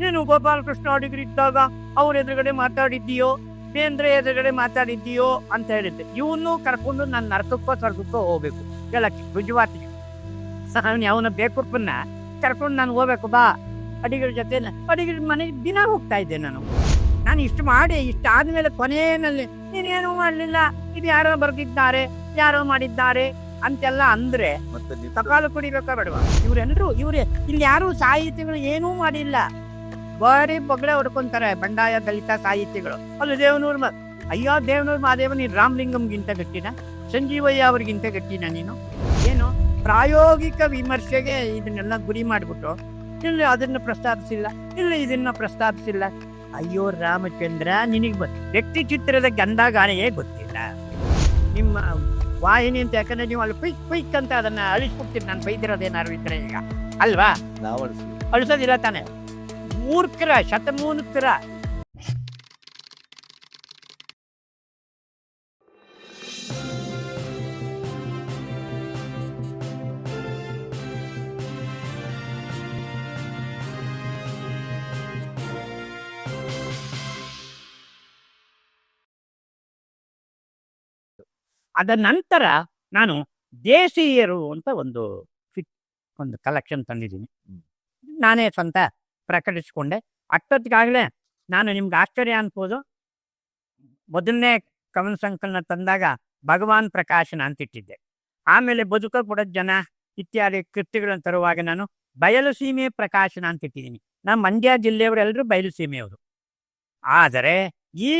ನೀನು ಗೋಪಾಲಕೃಷ್ಣ ಅಡಿಗರು ಇದ್ದಾಗ ಅವ್ರ ಎದುರುಗಡೆ ಮಾತಾಡಿದ್ದೀಯೋ ಬೇಂದ್ರೆ ಎದುರುಗಡೆ ಮಾತಾಡಿದ್ದೀಯೋ ಅಂತ ಹೇಳಿದ್ದೆ. ಇವನು ಕರ್ಕೊಂಡು ನನ್ನ ನರಕಕ್ಕೋ ಸ್ವರ್ಗಕ್ಕೋ ಹೋಗ್ಬೇಕು. ಹೇಳಕ್ಕೆ ಗುಜರಾತಿಗೆ ಅವನ ಬೇಕುಪ್ಪನ್ನ ಕರ್ಕೊಂಡು ನಾನು ಹೋಗ್ಬೇಕು ಬಾ. ಅಡಿಗರ ಜೊತೆ ಅಡಿಗರ ಮನೆಗೆ ದಿನ ಹೋಗ್ತಾ ಇದ್ದೆ ನಾನು. ನಾನು ಇಷ್ಟು ಮಾಡಿ ಇಷ್ಟು ಆದ್ಮೇಲೆ ಕೊನೆಯಲ್ಲಿ ನೀನೇನು ಮಾಡಲಿಲ್ಲ. ಇದು ಯಾರೋ ಬರೆದಿದ್ದಾರೆ ಯಾರೋ ಮಾಡಿದ್ದಾರೆ ಅಂತೆಲ್ಲ ಅಂದ್ರೆ ಸಕಾಲ ಕುಡಿಬೇಕಾ ಬೇಡವಾ? ಇವರೆಲ್ಲರೂ ಇವ್ರೆ ಇಲ್ಲಿ ಯಾರು ಸಾಹಿತಿಗಳು ಏನೂ ಮಾಡಿಲ್ಲ. ಬಾರಿ ಬೊಗಳೆ ಹೊಡ್ಕೊಂತಾರೆ ಬಂಡಾಯ ದಲಿತ ಸಾಹಿತ್ಯಗಳು ಅಲ್ಲಿ ದೇವನೂರ್ ಮ- ಅಯ್ಯೋ ದೇವನೂರ್ ಮಹಾದೇವ ನೀನು ರಾಮಲಿಂಗಂಗಿಂತ ಗಟ್ಟಿನ? ಸಂಜೀವಯ್ಯ ಅವ್ರಿಗಿಂತ ಗಟ್ಟಿನ ನೀನು? ಏನು? ಪ್ರಾಯೋಗಿಕ ವಿಮರ್ಶೆಗೆ ಇದನ್ನೆಲ್ಲ ಗುರಿ ಮಾಡಿಬಿಟ್ಟು ಇಲ್ಲಿ ಅದನ್ನ ಪ್ರಸ್ತಾಪಿಸಿಲ್ಲ ಇಲ್ಲಿ ಇದನ್ನ ಪ್ರಸ್ತಾಪಿಸಿಲ್ಲ. ಅಯ್ಯೋ ರಾಮಚಂದ್ರ ನಿನಗೆ ವ್ಯಕ್ತಿ ಚಿತ್ರದ ಗಂಧಗಾನೆಯೇ ಗೊತ್ತಿಲ್ಲ. ನಿಮ್ಮ ವಾಹಿನಿ ಅಂತ ಯಾಕಂದ್ರೆ ನೀವು ಅಲ್ಲಿ ಪೈಕ್ ಪೈಕ್ ಅಂತ ಅದನ್ನ ಅಳಿಸ್ಬಿಡ್ತೀರಿ. ನಾನು ಬೈದಿರೋದೇನಾರು ಇದ್ರೆ ಈಗ. ಅಲ್ವಾ? ನಾವು ಅಳಿಸೋದಿಲ್ಲ ತಾನೆ? ಮೂರ್ಖರ ಶತಮೂರ್ಖರ ಅದ ನಂತರ ನಾನು ದೇಶೀಯರು ಅಂತ ಒಂದು ಫಿಟ್ ಒಂದು ಕಲೆಕ್ಷನ್ ತಂದಿದ್ದೀನಿ. ನಾನೇ ಸ್ವಂತ ಪ್ರಕಟಿಸಿಕೊಂಡೆ. ಅಷ್ಟೊತ್ತಿಗಾಗಲೇ ನಾನು ನಿಮ್ಗೆ ಆಶ್ಚರ್ಯ ಅನ್ಬೋದು. ಮೊದಲನೇ ಕವನ ಸಂಕಲನ ತಂದಾಗ ಭಗವಾನ್ ಪ್ರಕಾಶನ ಅಂತ ಇಟ್ಟಿದ್ದೆ ಆಮೇಲೆ ಬದುಕ ಕೂಡ ಜನ ಇತ್ಯಾದಿ ಕೃತಿಗಳನ್ನು ತರುವಾಗ ನಾನು ಬಯಲು ಸೀಮೆ ಪ್ರಕಾಶನ ಅಂತ ಇಟ್ಟಿದ್ದೀನಿ ನಮ್ಮ ಮಂಡ್ಯ ಜಿಲ್ಲೆಯವರೆಲ್ಲರೂ ಬಯಲು ಸೀಮೆಯವರು ಆದರೆ ಈ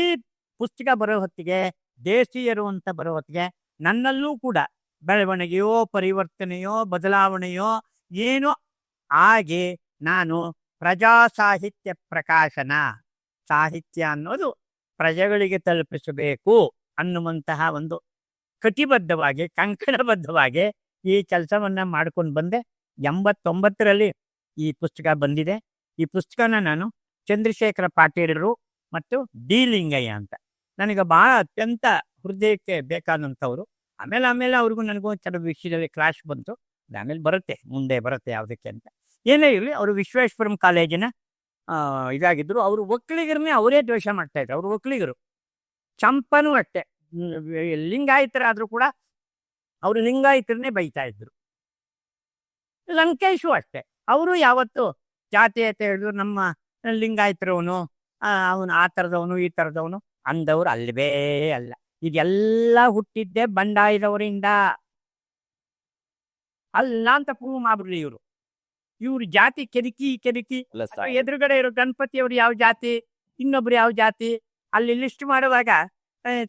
ಪುಸ್ತಕ ಬರೋ ಹೊತ್ತಿಗೆ, ದೇಶೀಯರು ಅಂತ ಬರೋ ಹೊತ್ತಿಗೆ ನನ್ನಲ್ಲೂ ಕೂಡ ಬೆಳವಣಿಗೆಯೋ, ಪರಿವರ್ತನೆಯೋ, ಬದಲಾವಣೆಯೋ ಏನೋ ಹಾಗೆ ನಾನು ಪ್ರಜಾ ಸಾಹಿತ್ಯ ಪ್ರಕಾಶನ. ಸಾಹಿತ್ಯ ಅನ್ನೋದು ಪ್ರಜೆಗಳಿಗೆ ತಲುಪಿಸಬೇಕು ಅನ್ನುವಂತಹ ಒಂದು ಕಟಿಬದ್ಧವಾಗಿ, ಕಂಕಣಬದ್ಧವಾಗಿ ಈ ಕೆಲಸವನ್ನ ಮಾಡ್ಕೊಂಡು ಬಂದೆ. ಎಂಬತ್ತೊಂಬತ್ತರಲ್ಲಿ ಈ ಪುಸ್ತಕ ಬಂದಿದೆ. ಈ ಪುಸ್ತಕನ ನಾನು ಚಂದ್ರಶೇಖರ ಪಾಟೀಲರು ಮತ್ತು ಡಿ ಲಿಂಗಯ್ಯ ಅಂತ. ನನಗೆ ಬಹಳ ಅತ್ಯಂತ ಹೃದಯಕ್ಕೆ ಬೇಕಾದಂಥವ್ರು. ಆಮೇಲೆ ಆಮೇಲೆ ಅವ್ರಿಗೂ ನನಗೂ ಕೆಲವು ವಿಷಯದಲ್ಲಿ ಕ್ಲಾಶ್ ಬಂತು. ಆಮೇಲೆ ಬರುತ್ತೆ, ಮುಂದೆ ಬರುತ್ತೆ ಯಾವುದಕ್ಕೆ ಅಂತ. ಏನೇ ಇರಲಿ, ಅವರು ವಿಶ್ವೇಶ್ವರಂ ಕಾಲೇಜಿನ ಇದಾಗಿದ್ರು. ಅವರು ಒಕ್ಕಲಿಗರನ್ನೇ ಅವರೇ ದ್ವೇಷ ಮಾಡ್ತಾ ಇದ್ರು. ಅವರು ಒಕ್ಕಲಿಗರು. ಚಂಪನೂ ಅಷ್ಟೆ. ಲಿಂಗಾಯತರಾದ್ರೂ ಕೂಡ ಅವರು ಲಿಂಗಾಯತರನ್ನೇ ಬೈತಾ ಇದ್ರು. ಲಂಕೇಶು ಅಷ್ಟೆ. ಅವರು ಯಾವತ್ತು ಜಾತೀಯತೆ ಹೇಳಿದ್ರು, ನಮ್ಮ ಲಿಂಗಾಯತರವನು ಅವನು ಆ ಥರದವನು, ಈ ಥರದವನು, ಅಂದವರು ಅಲ್ಲವೇ ಅಲ್ಲ. ಇದೆಲ್ಲ ಹುಟ್ಟಿದ್ದೆ ಬಂಡಾಯದವರಿಂದ. ಅಲ್ಲ ಅಂತ ಪ್ರೂವ್ ಮಾಡ್ಬಿಡ್ಲಿ ಇವರು ಇವ್ರು ಜಾತಿ ಕೆದಕಿ ಕೆದಕಿ ಎದುರುಗಡೆ ಇರೋ ಗಣಪತಿಯವರು ಯಾವ ಜಾತಿ ಇನ್ನೊಬ್ರು ಯಾವ ಜಾತಿ ಅಲ್ಲಿ ಲಿಸ್ಟ್ ಮಾಡುವಾಗ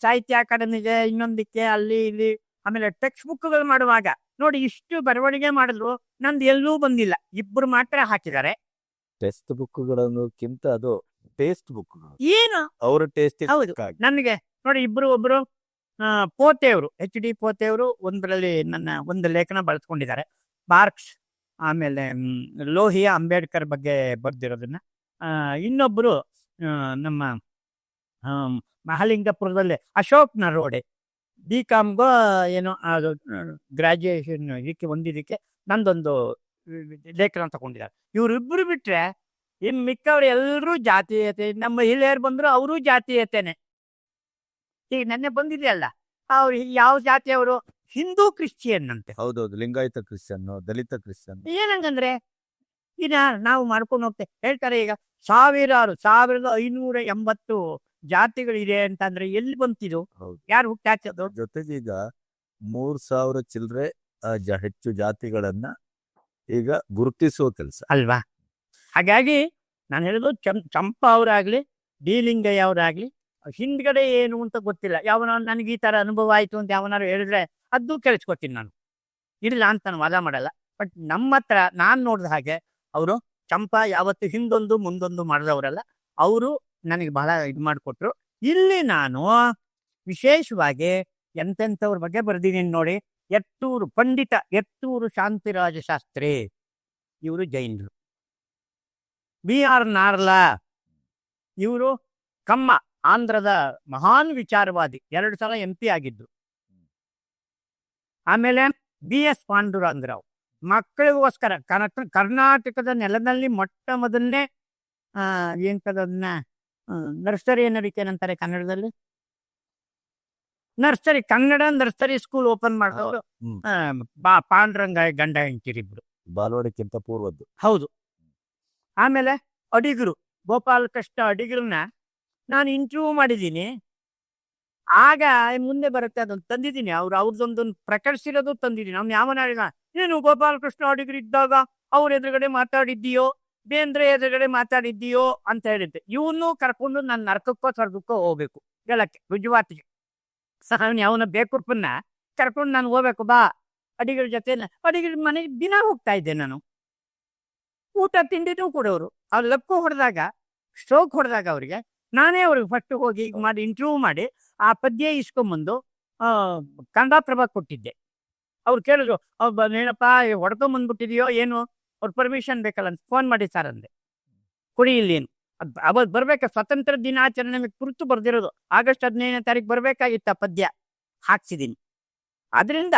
ಸಾಹಿತ್ಯ ಅಕಾಡೆಮಿಗೆ ಇನ್ನೊಂದಕ್ಕೆ ಅಲ್ಲಿ ಇಲ್ಲಿ ಆಮೇಲೆ ಟೆಕ್ಸ್ಟ್ ಬುಕ್ಗಳು ಮಾಡುವಾಗ ನೋಡಿ ಇಷ್ಟು ಬರವಣಿಗೆ ಮಾಡಿದ್ರು ನಂದು ಎಲ್ಲೂ ಬಂದಿಲ್ಲ. ಇಬ್ರು ಮಾತ್ರ ಹಾಕಿದ್ದಾರೆ. ಟೆಕ್ಸ್ಟ್ ಬುಕ್ಗಳನ್ನೋಕ್ಕಿಂತ ಅದು ಟೇಸ್ಟ್ ಬುಕ್ ಏನು? ಅವರ ಟೇಸ್ಟ್ ಹೌದು. ನನಗೆ ನೋಡಿ ಇಬ್ರು ಒಬ್ರು ಪೋತೆಯವರು ಎಚ್ ಡಿ ಪೋತೆಯವರು ಒಂದರಲ್ಲಿ ನನ್ನ ಒಂದು ಲೇಖನ ಬಳಸ್ಕೊಂಡಿದ್ದಾರೆ. ಮಾರ್ಕ್ಸ್ ಆಮೇಲೆ ಲೋಹಿಯ ಅಂಬೇಡ್ಕರ್ ಬಗ್ಗೆ ಬರ್ದಿರೋದನ್ನ ಇನ್ನೊಬ್ಬರು ನಮ್ಮ ಮಹಾಲಿಂಗಪುರದಲ್ಲಿ ಅಶೋಕ್ ನರೋಡೆ ಬಿ ಕಾಮ್ಗೋ ಏನೋ ಅದು ಗ್ರಾಜುಯೇಷನ್ ಇದಕ್ಕೆ ಒಂದಿದಕ್ಕೆ ನಂದೊಂದು ಲೇಖನ ತಗೊಂಡಿದ್ದಾರೆ. ಇವರಿಬ್ಬರು ಬಿಟ್ರೆ, ಇನ್ ಮಿಕ್ಕವ್ರು ಎಲ್ಲರೂ ಜಾತೀಯತೆ, ನಮ್ಮ ಹಿರಿಯರು ಬಂದ್ರು ಅವರು ಜಾತೀಯತೆನೆ. ಈಗ ನೆನ್ನೆ ಬಂದಿದೆಯಲ್ಲ, ಅವ್ರು ಯಾವ ಜಾತಿಯವರು? ಹಿಂದೂ ಕ್ರಿಶ್ಚಿಯನ್ ಅಂತೆ ಹೌದೌದು ಲಿಂಗಾಯತ ಕ್ರಿಶ್ಚಿಯನ್ ದಲಿತ ಕ್ರಿಶ್ಚಿಯನ್ ಏನಂಗಂದ್ರೆ ಈಗ ನಾವು ಮಾಡ್ಕೊಂಡು ಹೋಗ್ತೆ ಹೇಳ್ತಾರೆ ಈಗ ಸಾವಿರಾರು ಸಾವಿರದ ಐನೂರ ಎಂಬತ್ತು ಜಾತಿಗಳಿದೆ ಅಂತಂದ್ರೆ ಎಲ್ಲಿ ಬಂತಿದು? ಯಾರು ಹುಟ್ಟಾಚೋದು ಜೊತೆಗೆ ಈಗ ಮೂರ್ ಸಾವಿರ ಚಿಲ್ಲರೆ ಹೆಚ್ಚು ಜಾತಿಗಳನ್ನ ಈಗ ಗುರುತಿಸುವ ಕೆಲಸ. ಅಲ್ವಾ? ಹಾಗಾಗಿ ನಾನು ಹೇಳೋದು ಚಂ ಚಂಪ ಅವರಾಗ್ಲಿ ಡಿ ಲಿಂಗಯ್ಯ ಅವರಾಗ್ಲಿ ಹಿಂದ್ಗಡೆ ಏನು ಅಂತ ಗೊತ್ತಿಲ್ಲ. ಯಾವನ ನನಗೆ ಈ ತರ ಅನುಭವ ಆಯ್ತು ಅಂತ ಯಾವನಾರು ಹೇಳಿದ್ರೆ ಅದು ಕೇಳಿಸ್ಕೊತೀನಿ ನಾನು. ಇಲ್ಲ ಅಂತ ನಾನು ವಾದ ಮಾಡಲ್ಲ. ಬಟ್ ನಮ್ಮ ಹತ್ರ ನಾನು ನೋಡಿದ ಹಾಗೆ ಅವರು ಚಂಪಾ ಯಾವತ್ತು ಹಿಂದೊಂದು ಮುಂದೊಂದು ಮಾಡಿದವರಲ್ಲ, ಅವರು ನನಗೆ ಬಹಳ ಇದು ಮಾಡಿಕೊಟ್ರು. ಇಲ್ಲಿ ನಾನು ವಿಶೇಷವಾಗಿ ಎಂತೆಂಥವ್ರ ಬಗ್ಗೆ ಬರ್ದಿದ್ದೀನಿ ನೋಡಿ, ಎತ್ತೂರು ಪಂಡಿತ ಎತ್ತೂರು ಶಾಂತಿರಾಜ ಶಾಸ್ತ್ರಿ ಇವರು ಜೈನರು. ಬಿ ಆರ್ ನಾರ್ಲಾ, ಇವರು ಕಮ್ಮ. ಆಂಧ್ರದ ಮಹಾನ್ ವಿಚಾರವಾದಿ ಎರಡು ಸಲ ಎಂ ಪಿ ಆಗಿದ್ರು ಆಮೇಲೆ ಬಿ ಎಸ್ ಪಾಂಡುರಂಗರಾವ್. ಮಕ್ಕಳಿಗೋಸ್ಕರ ಕರ್ನಾಟಕದ ನೆಲದಲ್ಲಿ ಮೊಟ್ಟ ಮೊದಲನೇ ಆ ಎಂತದನ್ನ ನರ್ಸರಿ ಅನ್ನೋದಕ್ಕೆ ಏನಂತಾರೆ ಕನ್ನಡದಲ್ಲಿ? Nursery Kannada nursery school open ಮಾಡಿದವರು ಪಾಂಡುರಂಗ ಗಂಡ ಹೆಂಡತಿರಿಬ್ರು. ಬಾಲ್ವಾಡಿಕ್ಕಿಂತ ಪೂರ್ವದ್ದು. ಹೌದು. ಆಮೇಲೆ ಅಡಿಗರು ಗೋಪಾಲಕೃಷ್ಣ ಅಡಿಗರನ್ನ ನಾನು ಇಂಟರ್ವ್ಯೂ ಮಾಡಿದ್ದೀನಿ. ಆಗ ಮುಂದೆ ಬರುತ್ತೆ ಅದೊಂದು ತಂದಿದ್ದೀನಿ. ಅವ್ರು ಅವ್ರದ್ದೊಂದು ಪ್ರಕಟಿಸಿರೋದು ತಂದಿದ್ದೀನಿ. ಅವ್ನು ಯಾವ ನಾಡಿದ ನೀನು ಗೋಪಾಲಕೃಷ್ಣ ಅಡಿಗರು ಇದ್ದಾಗ ಅವ್ರ ಎದುರುಗಡೆ ಮಾತಾಡಿದ್ದೀಯೋ, ಬೇಂದ್ರೆ ಎದುರುಗಡೆ ಮಾತಾಡಿದ್ದೀಯೋ ಅಂತ ಹೇಳಿದ್ದೆ. ಇವನು ಕರ್ಕೊಂಡು ನನ್ನ ನರಕಕ್ಕೋ ಸ್ವರ್ಗಕ್ಕೋ ಹೋಗ್ಬೇಕು. ಗೆಳಕ್ಕೆ ಗುಜುವಾತಿಗೆ. ಸಹ ಅವನು ಅವನ ಬೇಕುರ್ಪನ್ನ ಕರ್ಕೊಂಡು ನಾನು ಹೋಗ್ಬೇಕು, ಬಾ. ಅಡಿಗರ ಜೊತೆ ಅಡಿಗರ ಮನೆಗೆ ದಿನ ಹೋಗ್ತಾ ಇದ್ದೆ ನಾನು. ಊಟ ತಿಂಡಿನೂ ಕೊಡೋರು ಅವ್ರು. ಲಕ್ಕು ಹೊಡೆದಾಗ ಸ್ಟ್ರೋಕ್ ಹೊಡೆದಾಗ ಅವ್ರಿಗೆ ನಾನೇ ಅವ್ರಿಗೆ ಫಸ್ಟ್ ಹೋಗಿ ಈಗ ಮಾಡಿ ಇಂಟರ್ವ್ಯೂ ಮಾಡಿ ಆ ಪದ್ಯ ಇಸ್ಕೊಂಬಂದು ಆ, ಕನ್ನಡ ಪ್ರಭ ಕೊಟ್ಟಿದ್ದೆ. ಅವ್ರು ಕೇಳಿದ್ರು ಅವ್ರು ಏನಪ್ಪ ಹೊಡ್ಕೊಂಬಂದ್ಬಿಟ್ಟಿದೆಯೋ ಏನು? ಅವ್ರ ಪರ್ಮಿಷನ್ ಬೇಕಲ್ಲ ಅಂತ ಫೋನ್ ಮಾಡಿ ಸರ್ ಅಂದೆ. ಕೊಡಿ ಇಲ್ಲೇನು ಅದು ಅವತ್ತು ಬರ್ಬೇಕು ಸ್ವತಂತ್ರ ದಿನಾಚರಣೆ ಕುರಿತು ಬರ್ದಿರೋದು. ಆಗಸ್ಟ್ ಹದಿನೈದನೇ ತಾರೀಕು ಬರ್ಬೇಕಾಗಿತ್ತ ಪದ್ಯ. ಹಾಕ್ಸಿದ್ದೀನಿ ಅದರಿಂದ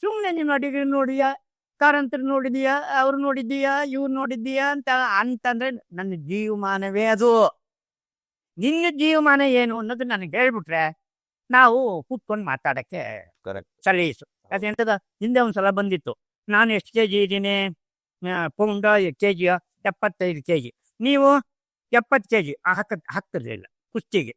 ಸುಮ್ಮನೆ ನೀವು ಅಡಿಗೆ ನೋಡಿಯಾ ಕಾರಂತರು ನೋಡಿದೀಯಾ ಅವ್ರು ನೋಡಿದ್ದೀಯಾ ಇವ್ರು ನೋಡಿದ್ದೀಯಾ ಅಂತ ಅಂತಂದ್ರೆ ನನ್ನ ಜೀವಮಾನವೇ ಅದು. ನಿನ್ನ ಜೀವಮಾನ ಏನು ಅನ್ನೋದು ನನಗೆ ಹೇಳ್ಬಿಟ್ರೆ ನಾವು ಕೂತ್ಕೊಂಡು ಮಾತಾಡಕ್ಕೆ ಸಲಹಿಸು ಸಲೀಸು ಅದೆಂತದ ಹಿಂದೆ. ಒಂದ್ಸಲ ಬಂದಿತ್ತು. ನಾನು ಎಷ್ಟು ಕೆ ಜಿ ಇದ್ದೀನಿ ಪೌಂಡ ಕೆ ಜಿಯ ಎಪ್ಪತ್ತೈದು ಕೆ ಜಿ ನೀವು ಎಪ್ಪತ್ತು ಕೆ ಜಿ ಹಾಕ ಹಾಕ್ತಿರ್ಲಿಲ್ಲ ಕುಸ್ತಿಗೆ.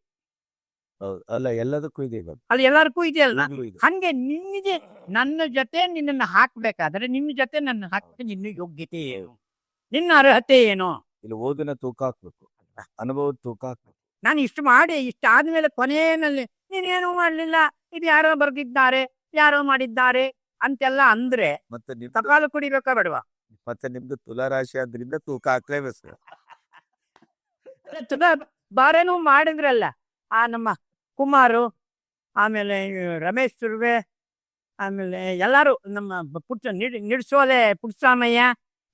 ಹೌದು. ಅಲ್ಲ ಎಲ್ಲದಕ್ಕೂ ಇದೆ ಅದು ಅಲ್ಲಿ ಎಲ್ಲರಿಗೂ ಇದೆಯಲ್ಲ. ಹಂಗೆ ನಿನ್ನಿಗೆ ನನ್ನ ಜೊತೆ ನಿನ್ನನ್ನು ಹಾಕ್ಬೇಕಾದ್ರೆ ನಿನ್ನ ಜೊತೆ ನನ್ನ ಹಾಕಿ ನಿನ್ನ ಯೋಗ್ಯತೆ ಏನು? ನಿನ್ನ ಅರ್ಹತೆ ಏನು? ಇಲ್ಲಿ ಓದಿನ ತೂಕ ಹಾಕ್ಬೇಕು. ಅನುಭವದ ತೂಕ ಹಾಕ್ಬೇಕು. ನಾನು ಇಷ್ಟು ಮಾಡಿ ಇಷ್ಟ ಆದ್ಮೇಲೆ ಕೊನೆಯಲ್ಲಿ ನೀನೇನು ಮಾಡ್ಲಿಲ್ಲ ಇದು ಯಾರೋ ಬರ್ದಿದ್ದಾರೆ ಯಾರೋ ಮಾಡಿದ್ದಾರೆ ಅಂತೆಲ್ಲ ಅಂದ್ರೆ ಮತ್ತೆ ನಿಮ್ ತಪಾಲು ಕುಡಿಬೇಕಾ ಬೇಡವಾ? ಮತ್ತೆ ನಿಮ್ದು ತುಲಾರಾಶಿ ಆದ್ರಿಂದ ತೂಕ ಹಾಕ್ಲೇಬೇಕು ತುಲಾ ಬಾರೇನು ಮಾಡಿದ್ರಲ್ಲ ಆ ನಮ್ಮ ಕುಮಾರು ಆಮೇಲೆ ಈ ರಮೇಶ್ ಸುರ್ವೆ ಆಮೇಲೆ ಎಲ್ಲರೂ ನಮ್ಮ ಬ- ಪುಟ್ಟ ನಿಡ್ ನಿಡ್ಸೋಲೆ ಪುಟ್ಟಸ್ವಾಮಯ್ಯ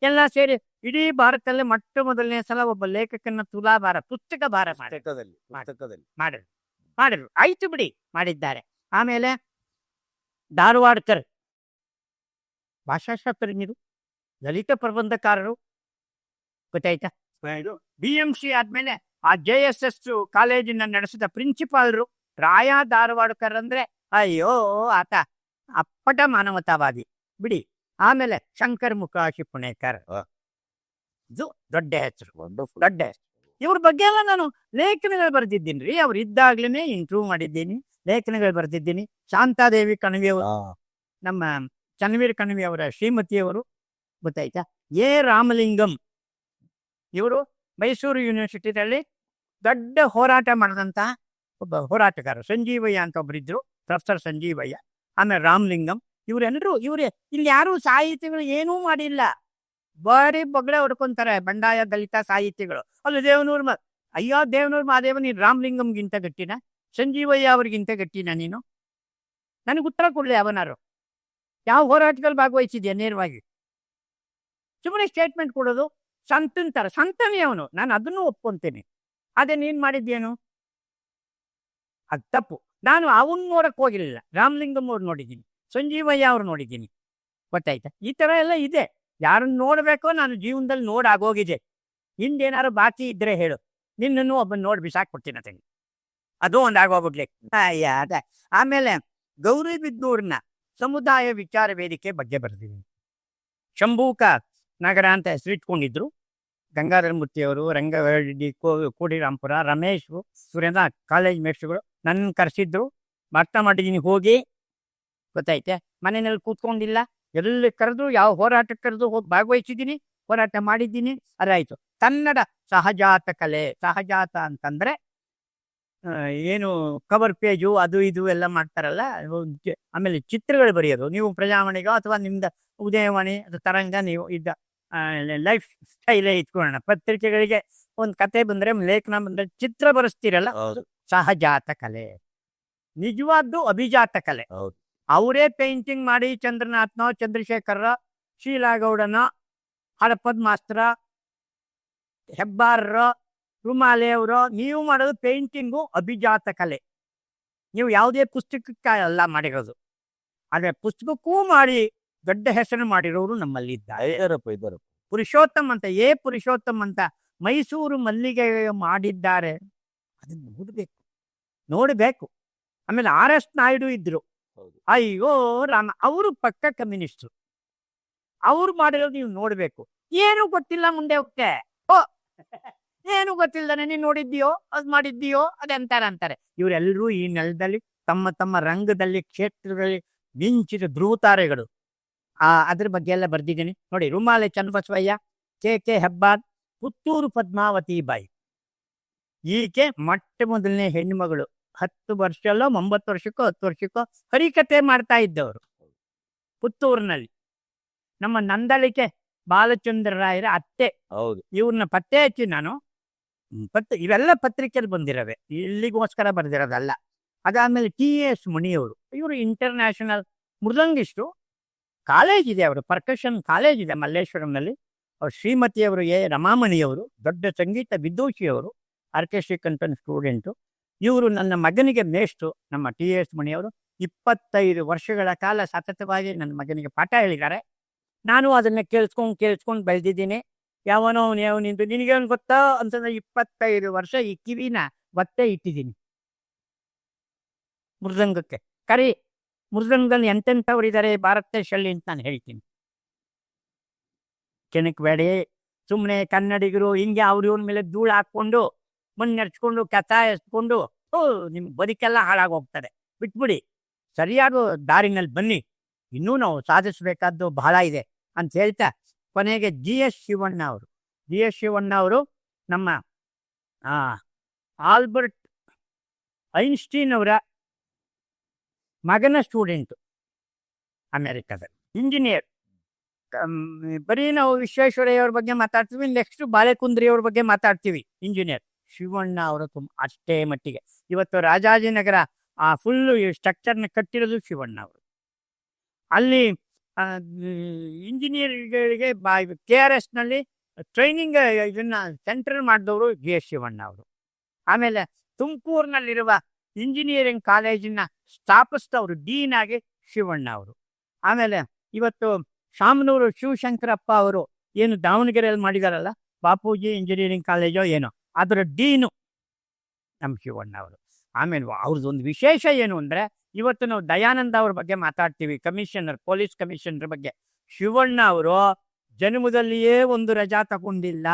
ಎಲ್ಲ ಸೇರಿ ಇಡೀ ಭಾರತದಲ್ಲಿ ಮೊಟ್ಟ ಮೊದಲನೇ ಸಲ ಒಬ್ಬ ಲೇಖಕನ ತುಲಾಭಾರ ಪುಸ್ತಕ ಭಾರ ಮಾಡಿ ಪುಸ್ತಕದಲ್ಲಿ ಪುಸ್ತಕದಲ್ಲಿ. ಮಾಡಿದ್ರು. ಮಾಡಿದ್ರು. ಆಯ್ತು ಬಿಡಿ ಮಾಡಿದ್ದಾರೆ. ಆಮೇಲೆ ಧಾರವಾಡ್ಕರ್ ಭಾಷಾಶಾಸ್ತ್ರಜ್ಞರು ದಲಿತ ಪ್ರಬಂಧಕಾರರು ಗೊತ್ತಾಯ್ತಾ? ಬಿ ಎಂ ಸಿ ಆದ್ಮೇಲೆ ಆ ಜೆ ಎಸ್ ಎಸ್ ಕಾಲೇಜಿನ ನಡೆಸಿದ ಪ್ರಿನ್ಸಿಪಾಲ್ರು ರಾಯ ಧಾರವಾಡಕರ್ ಅಂದ್ರೆ ಅಯ್ಯೋ ಆತ ಅಪ್ಪಟ ಮಾನವತಾವಾದಿ. ಬಿಡಿ. ಆಮೇಲೆ ಶಂಕರ್ ಮುಖಾಶಿ ಪುಣೇಕರ್. ಇದು ದೊಡ್ಡ ಹೆಸರು. ವಂಡರ್ಫುಲ್ ದೊಡ್ಡ ಹೆಸರು. ಇವ್ರ ಬಗ್ಗೆ ಎಲ್ಲ ನಾನು ಲೇಖನಗಳು ಬರೆದಿದ್ದೀನಿ. ರೀ ಅವ್ರು ಇದ್ದಾಗ್ಲೇನೆ ಇಂಪ್ರೂವ್ ಮಾಡಿದ್ದೀನಿ. ಲೇಖನಗಳು ಬರೆದಿದ್ದೀನಿ. ಶಾಂತಾದೇವಿ ಕಣವಿಯವರು ನಮ್ಮ ಚನ್ನವೀರ್ ಕಣವಿ ಅವರ ಶ್ರೀಮತಿಯವರು ಗೊತ್ತಾಯ್ತಾ? ಎ. ರಾಮಲಿಂಗಂ. ಇವರು ಮೈಸೂರು ಯೂನಿವರ್ಸಿಟಿನಲ್ಲಿ ದೊಡ್ಡ ಹೋರಾಟ ಮಾಡಿದಂತ ಒಬ್ಬ ಹೋರಾಟಗಾರ. ಸಂಜೀವಯ್ಯ ಅಂತ ಒಬ್ಬರಿದ್ರು ಪ್ರೊಫೆಸರ್ ಸಂಜೀವಯ್ಯ. ಆಮೇಲೆ ರಾಮಲಿಂಗಂ. ಇವರೆಲ್ಲರೂ ಇವರೇ ಇಲ್ಲಿ ಯಾರು ಸಾಹಿತಿಗಳು ಏನೂ ಮಾಡಿಲ್ಲ. ಬರೀ ಬೊಗಳೆ ಹೊಡ್ಕೊಂತಾರೆ ಬಂಡಾಯ ದಲಿತ ಸಾಹಿತಿಗಳು. ಅಲ್ಲಿ ದೇವನೂರ್ ಮ, ಅಯ್ಯೋ ದೇವನೂರ್ ಮಹಾದೇವ, ನೀನು ರಾಮಲಿಂಗಂಗಿಂತ ಗಟ್ಟಿನ? ಸಂಜೀವಯ್ಯ ಅವ್ರಿಗಿಂತ ಗಟ್ಟಿನ ನೀನು? ನನಗೆ ಉತ್ತರ ಕೊಡ್ಲಿ ಅವನಾರು. ಯಾವ ಹೋರಾಟದಲ್ಲಿ ಭಾಗವಹಿಸಿದ್ಯಾ ನೇರವಾಗಿ? ಸುಮ್ಮನೆ ಸ್ಟೇಟ್ಮೆಂಟ್ ಕೊಡೋದು ಸಂತನ್ ತರ, ಸಂತನೇ ಅವನು. ನಾನು ಅದನ್ನು ಒಪ್ಕೊಂತೇನೆ. ಅದೇ ನೀನ್ ಮಾಡಿದ್ಯೇನು? ಅದು ತಪ್ಪು. ನಾನು ಅವನ್ ನೋಡಕ್ ಹೋಗಿರ್ಲಿಲ್ಲ. ರಾಮಲಿಂಗಂ ಅವ್ರು ನೋಡಿದ್ದೀನಿ. ಸಂಜೀವಯ್ಯ ಅವ್ರು ನೋಡಿದ್ದೀನಿ. ಗೊತ್ತಾಯ್ತಾ? ಈ ತರ ಎಲ್ಲ ಇದೆ. ಯಾರನ್ನ ನೋಡ್ಬೇಕೋ ನಾನು ಜೀವನದಲ್ಲಿ ನೋಡಾಗೋಗಿದೆ. ಹಿಂದೇನಾರು ಬಾಕಿ ಇದ್ರೆ ಹೇಳು. ನಿನ್ನನ್ನು ಒಬ್ಬನ್ ನೋಡಿ ಬಿಸಾಕ್ಬಿಡ್ತೀನಿ ಅದನ್ನ ಅದು ಒಂದು ಆಗೋಗ್ಬಿಡ್ಲಿ ಅಯ್ಯ ಅದೇ. ಆಮೇಲೆ ಗೌರಿಬಿದ್ದೂರಿನ ಸಮುದಾಯ ವಿಚಾರ ವೇದಿಕೆ ಬಗ್ಗೆ ಬರ್ತೀನಿ ಶಂಭೂಕ ನಗರ ಅಂತ ಹೆಸರಿಟ್ಕೊಂಡಿದ್ರು ಗಂಗಾಧರ ಮೂರ್ತಿಯವರು ರಂಗರೆಡ್ಡಿ ಕೋ, ಕೋಡಿರಾಂಪುರ, ರಮೇಶ್, ಸುರೇಂದ್ರ ಕಾಲೇಜ್ ಮೇಷ್ಟ್ರುಗಳು ನನ್ನ ಕರೆಸಿದ್ರು. ಭಕ್ತ ಮಾಡಿದ್ದೀನಿ ಹೋಗಿ. ಗೊತ್ತೈತೆ ಮನೆಯಲ್ಲಿ ಕೂತ್ಕೊಂಡಿಲ್ಲ. ಎಲ್ಲಿ ಕರೆದು ಯಾವ ಹೋರಾಟಕ್ಕೆ ಕರೆದು ಹೋಗಿ ಭಾಗವಹಿಸಿದ್ದೀನಿ ಹೋರಾಟ ಮಾಡಿದ್ದೀನಿ ಅದಾಯಿತು ಕನ್ನಡ ಸಹಜಾತ ಕಲೆ. ಸಹಜಾತ ಅಂತಂದ್ರೆ ಏನು ಕವರ್ ಪೇಜು ಅದು ಇದು ಎಲ್ಲ ಮಾಡ್ತಾರಲ್ಲ ಆಮೇಲೆ ಚಿತ್ರಗಳು ಬರೆಯೋದು. ನೀವು ಪ್ರಜಾವಾಣಿಗೋ ಅಥವಾ ನಿಮ್ದು ಉದಯವಾಣಿ ಅದು ತರಂಗ ನೀವು ಇದ್ದ ಲೈಫ್ ಸ್ಟೈಲೇ ಇಟ್ಕೊಳ್ಳೋಣ. ಪತ್ರಿಕೆಗಳಿಗೆ ಒಂದು ಕತೆ ಬಂದ್ರೆ ಲೇಖನ ಬಂದ್ರೆ ಚಿತ್ರ ಬರೆಸ್ತೀರಲ್ಲ ಸಹಜಾತ ಕಲೆ. ನಿಜವಾದ್ದು ಅಭಿಜಾತ ಕಲೆ. ಹೌದು. ಅವರೇ ಪೇಂಟಿಂಗ್ ಮಾಡಿ ಚಂದ್ರನಾಥ್ನೋ ಚಂದ್ರಶೇಖರ ಶೀಲಾಗೌಡನ ಹರಪದ್ ಮಾಸ್ತರ ಹೆಬ್ಬಾರರ ರುಮಾಲೆ ಅವರು ನೀವು ಮಾಡೋದು ಪೇಂಟಿಂಗು ಅಭಿಜಾತ ಕಲೆ. ನೀವು ಯಾವುದೇ ಪುಸ್ತಕಕ್ಕೆ ಅಲ್ಲ ಮಾಡಿರೋದು. ಆದರೆ ಪುಸ್ತಕಕ್ಕೂ ಮಾಡಿ ದೊಡ್ಡ ಹೆಸರು ಮಾಡಿರೋರು ನಮ್ಮಲ್ಲಿ ಇದ್ದಾರೆ ಪುರುಷೋತ್ತಮ್ ಅಂತ ಏ ಪುರುಷೋತ್ತಮ್ ಅಂತ ಮೈಸೂರು ಮಲ್ಲಿಗೆ ಮಾಡಿದ್ದಾರೆ. ಅದನ್ನು ನೋಡಬೇಕು. ನೋಡಬೇಕು. ಆಮೇಲೆ ಆರ್ ಎಸ್ ನಾಯ್ಡು ಇದ್ರು. ಅಯ್ಯೋ, ರಾಮ, ಅವರು ಪಕ್ಕ ಕಮ್ಯುನಿಸ್ಟ್ರು. ಅವ್ರು ಮಾಡಿರೋದು ನೀವು ನೋಡ್ಬೇಕು. ಏನು ಗೊತ್ತಿಲ್ಲ ಮುಂದೆ ಹೋಗ್ತೆ ಓ, ಏನು ಗೊತ್ತಿಲ್ಲದಾನೆ ನೀನ್ ನೋಡಿದ್ಯೋ ಅದ್ ಮಾಡಿದ್ಯೋ ಅದೆಂತಾರ ಅಂತಾರೆ. ಇವರೆಲ್ಲರೂ ಈ ನೆಲದಲ್ಲಿ ತಮ್ಮ ತಮ್ಮ ರಂಗದಲ್ಲಿ, ಕ್ಷೇತ್ರದಲ್ಲಿ ಮಿಂಚಿದ ಧ್ರುವತಾರೆಗಳು. ಆ, ಅದ್ರ ಬಗ್ಗೆ ಎಲ್ಲ ಬರ್ದಿದ್ದೀನಿ. ನೋಡಿ, ರುಮಾಲೆ ಚನ್ನಬಸವಯ್ಯ, ಕೆ ಕೆ ಹೆಬ್ಬಾರ್, ಪುತ್ತೂರು ಪದ್ಮಾವತಿ ಬಾಯಿ. ಈಕೆ ಮೊಟ್ಟ ಮೊದಲನೇ ಹೆಣ್ಣುಮಗಳು. ಹತ್ತು ವರ್ಷಲ್ಲೋ ಒಂಬತ್ತು ವರ್ಷಕ್ಕೋ ಹತ್ತು ವರ್ಷಕ್ಕೋ ಹರಿಕತೆ ಮಾಡ್ತಾ ಇದ್ದವರು ಪುತ್ತೂರಿನಲ್ಲಿ. ನಮ್ಮ ನಂದಳಿಕೆ ಬಾಲಚಂದ್ರ ರಾಯರ ಅತ್ತೆ. ಹೌದು. ಇವ್ರನ್ನ ಪತ್ತೆ ಹಚ್ಚಿ ನಾನು. ಪತ್ ಇವೆಲ್ಲ ಪತ್ರಿಕೆಯಲ್ಲಿ ಬಂದಿರವೆ. ಇಲ್ಲಿಗೋಸ್ಕರ ಬರೆದಿರೋದಲ್ಲ. ಅದಾದ್ಮೇಲೆ ಟಿ. ಎಸ್. ಮುನಿಯವರು. ಇವರು ಇಂಟರ್ನ್ಯಾಷನಲ್ ಮೃದಂಗಿಷ್ಟು ಕಾಲೇಜ್ ಇದೆ ಅವರು ಪರ್ಕಷನ್ ಕಾಲೇಜ್ ಇದೆ ಮಲ್ಲೇಶ್ವರಂನಲ್ಲಿ. ಅವ್ರ ಶ್ರೀಮತಿಯವರು ಎ. ರಮಾಮಣಿಯವರು ದೊಡ್ಡ ಸಂಗೀತ ವಿದೂಷಿಯವರು ಆರ್ಕೆಸ್ಟ್ರಿಕ್ ಶ್ರೀಕಂಠನ್ ಸ್ಟೂಡೆಂಟು. ಇವರು ನನ್ನ ಮಗನಿಗೆ ಮೇಷ್ಟು ನಮ್ಮ ಟಿ ಎಸ್ ಮಣಿಯವರು ಇಪ್ಪತ್ತೈದು ವರ್ಷಗಳ ಕಾಲ ಸತತವಾಗಿ ನನ್ನ ಮಗನಿಗೆ ಪಾಠ ಹೇಳಿದ್ದಾರೆ. ನಾನು ಅದನ್ನ ಕೇಳಿಸ್ಕೊಂಡು ಕೇಳಿಸ್ಕೊಂಡು ಬೆಳೆದಿದ್ದೀನಿ. ಯಾವನೋ ಯಾವ ನಿಂತು ನಿನಗೇನು ಗೊತ್ತಾ ಅಂತಂದ್ರೆ ಇಪ್ಪತ್ತೈದು ವರ್ಷ ಈ ಕಿವಿನ ಒತ್ತೆ ಇಟ್ಟಿದ್ದೀನಿ. ಮೃದಂಗಕ್ಕೆ. ಕರಿ, ಮೃದಂಗದಲ್ಲಿ ಎಂತೆಂಥವ್ರು ಇದ್ದಾರೆ ಭಾರತ ದೇಶದಲ್ಲಿ ಅಂತ ನಾನು ಹೇಳ್ತೀನಿ. ಕೆಣಕ್ಬೇಡಿ ಸುಮ್ಮನೆ ಕನ್ನಡಿಗರು ಹಿಂಗೆ ಅವ್ರ ಇವ್ರ ಮೇಲೆ ಧೂಳು ಹಾಕ್ಕೊಂಡು ಮಣ್ಣು ಹಚ್ಕೊಂಡು ಕಸ ಎಸ್ಕೊಂಡು ನಿಮ್ ಬದುಕೆಲ್ಲ ಹಾಳಾಗೋಗ್ತದೆ. ಬಿಟ್ಬಿಡಿ. ಸರಿಯಾದ ದಾರಿನಲ್ಲಿ ಬನ್ನಿ. ಇನ್ನೂ ನಾವು ಸಾಧಿಸಬೇಕಾದ್ದು ಬಹಳ ಇದೆ ಅಂತ ಹೇಳ್ತಾ ಕೊನೆಗೆ ಜಿ. ಎಸ್. ಶಿವಣ್ಣ ಅವರು. ಜಿ. ಎಸ್. ಶಿವಣ್ಣ ಅವರು ನಮ್ಮ ಆಲ್ಬರ್ಟ್ ಐನ್ಸ್ಟೀನ್ ಅವರ ಮಗನ ಸ್ಟೂಡೆಂಟು ಅಮೇರಿಕಾದ ಇಂಜಿನಿಯರ್. ಬರೀ ನಾವು ವಿಶ್ವೇಶ್ವರಯ್ಯವ್ರ ಬಗ್ಗೆ ಮಾತಾಡ್ತೀವಿ, ನೆಕ್ಸ್ಟ್ ಬಾಳೆಕುಂದ್ರಿ ಅವ್ರ ಬಗ್ಗೆ ಮಾತಾಡ್ತೀವಿ, ಇಂಜಿನಿಯರ್. ಶಿವಣ್ಣ ಅವರು ತುಂಬ ಅಷ್ಟೇ ಮಟ್ಟಿಗೆ. ಇವತ್ತು ರಾಜಾಜಿನಗರ ಆ ಫುಲ್ಲು ಸ್ಟ್ರಕ್ಚರ್ನ ಕಟ್ಟಿರೋದು ಶಿವಣ್ಣ ಅವರು. ಅಲ್ಲಿ ಇಂಜಿನಿಯರ್ಗಳಿಗೆ ಕೆ ಆರ್ ಎಸ್ನಲ್ಲಿ ಟ್ರೈನಿಂಗ್ ಇದನ್ನ ಸೆಂಟ್ರಲ್ ಮಾಡಿದವರು ಜಿ ಎಸ್. ಶಿವಣ್ಣ ಅವರು. ಆಮೇಲೆ ತುಮಕೂರಿನಲ್ಲಿರುವ ಇಂಜಿನಿಯರಿಂಗ್ ಕಾಲೇಜಿನ ಸ್ಥಾಪಿಸಿದವರು ಡೀನ್ ಆಗಿ ಶಿವಣ್ಣ ಅವರು. ಆಮೇಲೆ ಇವತ್ತು ಶಾಮನೂರು ಶಿವಶಂಕರಪ್ಪ ಅವರು ಏನು ದಾವಣಗೆರೆಯಲ್ಲಿ ಮಾಡಿದಾರಲ್ಲ, ಬಾಪೂಜಿ ಇಂಜಿನಿಯರಿಂಗ್ ಕಾಲೇಜೋ ಏನೋ. ಅದರ ಡೀನು ನಮ್ಮ ಶಿವಣ್ಣ ಅವರು. ಆಮೇಲೆ ಅವ್ರದ್ದು ಒಂದು ವಿಶೇಷ ಏನು ಅಂದರೆ, ಇವತ್ತು ನಾವು ದಯಾನಂದ ಅವ್ರ ಬಗ್ಗೆ ಮಾತಾಡ್ತೀವಿ, ಕಮಿಷನರ್, ಪೊಲೀಸ್ ಕಮಿಷನರ್ ಬಗ್ಗೆ. ಶಿವಣ್ಣ ಅವರು ಜನ್ಮದಲ್ಲಿಯೇ ಒಂದು ರಜಾ ತಗೊಂಡಿಲ್ಲ.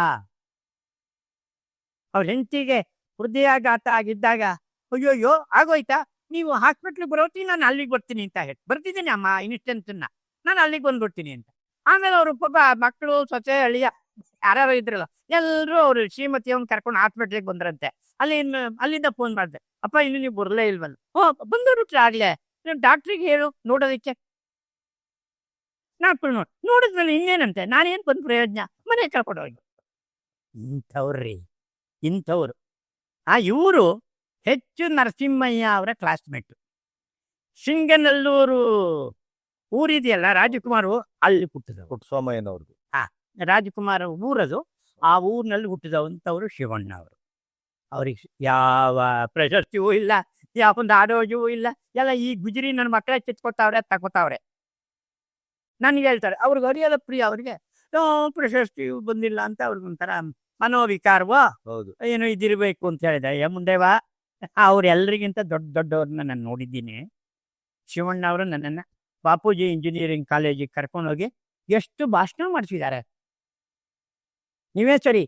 ಅವ್ರ ಹೆಂಡತಿಗೆ ಹೃದಯಾಘಾತ ಆಗಿದ್ದಾಗ, ಅಯ್ಯೋಯ್ಯೋ, ಆಗೋಯ್ತಾ? ನೀವು ಹಾಸ್ಪಿಟ್ಲಿಗೆ ಬರೋತಿ ನಾನು ಅಲ್ಲಿಗೆ ಬರ್ತೀನಿ ಅಂತ ಹೇಳಿ. ಬರ್ತಿದ್ದೀನಿ ಅಮ್ಮ ಇನ್ಸ್ಟೆನ್ಸನ್ನ ನಾನು ಅಲ್ಲಿಗೆ ಬಂದ್ಬಿಡ್ತೀನಿ ಅಂತ. ಆಮೇಲೆ ಅವರು ಪಾಪ ಮಕ್ಕಳು, ಸೊಸೆ, ಅಳಿಯ ಯಾರ್ಯಾರು ಇದ್ರಲ್ಲ ಎಲ್ಲರೂ ಅವರು ಶ್ರೀಮತಿಯವ್ನ ಕರ್ಕೊಂಡು ಹಾಸ್ಪಿಟ್ಲಿಗೆ ಬಂದ್ರಂತೆ. ಅಲ್ಲಿ ಇನ್ನು ಅಲ್ಲಿಂದ ಫೋನ್ ಮಾಡಿದೆ ಅಪ್ಪ ಇನ್ನು ನೀವು ಬರಲೇ ಇಲ್ವಲ್ಲ? ಓ ಬಂದ್ರು ಆಗ್ಲೇ. ನೀವು ಡಾಕ್ಟ್ರಿಗೆ ಹೇಳು ನೋಡೋದಕ್ಕೆ. ನಾಲ್ಕು ನೋಡಿ ನೋಡಿದ್ಮೇಲೆ ಇನ್ನೇನಂತೆ ನಾನೇನು ಬಂದು ಪ್ರಯೋಜನ? ಮನೆ ಕರ್ಕೊಂಡು ಹೋಗಿ. ಇಂಥವ್ರಿ ಇಂಥವ್ರು. ಆ ಇವರು ಹೆಚ್ಚು ನರಸಿಂಹಯ್ಯ ಅವರ ಕ್ಲಾಸ್ಮೇಟ್. ಸಿಂಗನಲ್ಲೂರು ಊರಿದೆಯಲ್ಲ ರಾಜಕುಮಾರ್ ಅಲ್ಲಿ ಹುಟ್ಟಿದ್ರು ಪುಟ್ಟಸ್ವಾಮಯ್ಯನವ್ರದ್ದು ರಾಜಕುಮಾರ ಊರದು ಆ ಊರಿನಲ್ಲಿ ಹುಟ್ಟಿದವಂಥವ್ರು ಶಿವಣ್ಣ ಅವರು ಅವ್ರಿಗೆ ಯಾವ ಪ್ರಶಸ್ತಿಯೂ ಇಲ್ಲ ಯಾವ ಒಂದು ಆರೋಗ್ಯವೂ ಇಲ್ಲ. ಎಲ್ಲ ಈ ಗುಜರಿ ನನ್ನ ಮಕ್ಕಳ ಚಿತ್ಕೋತಾವ್ರೆ ತಗೋತಾವ್ರೆ ನನಗೆ ಹೇಳ್ತಾರೆ ಅವ್ರಿಗೆ ಅರಿಯದ ಪ್ರಿಯ ಅವ್ರಿಗೆ ಪ್ರಶಸ್ತಿ ಬಂದಿಲ್ಲ ಅಂತ ಅವ್ರಿಗೆ ಒಂಥರ ಮನೋವಿಕಾರವೋ ಹೌದು. ಏನೋ ಇದಿರಬೇಕು ಅಂತ ಹೇಳಿದೆ. ಏ ವಾ ಅವ್ರೆಲ್ರಿಗಿಂತ ದೊಡ್ಡ ದೊಡ್ಡವ್ರನ್ನ ನಾನು ನೋಡಿದ್ದೀನಿ. ಶಿವಣ್ಣ ಅವರು ನನ್ನನ್ನು ಬಾಪೂಜಿ ಇಂಜಿನಿಯರಿಂಗ್ ಕಾಲೇಜಿಗೆ ಕರ್ಕೊಂಡೋಗಿ ಎಷ್ಟು ಭಾಷಣ ಮಾಡಿಸಿದ್ದಾರೆ. ನೀವೇ ಸರಿ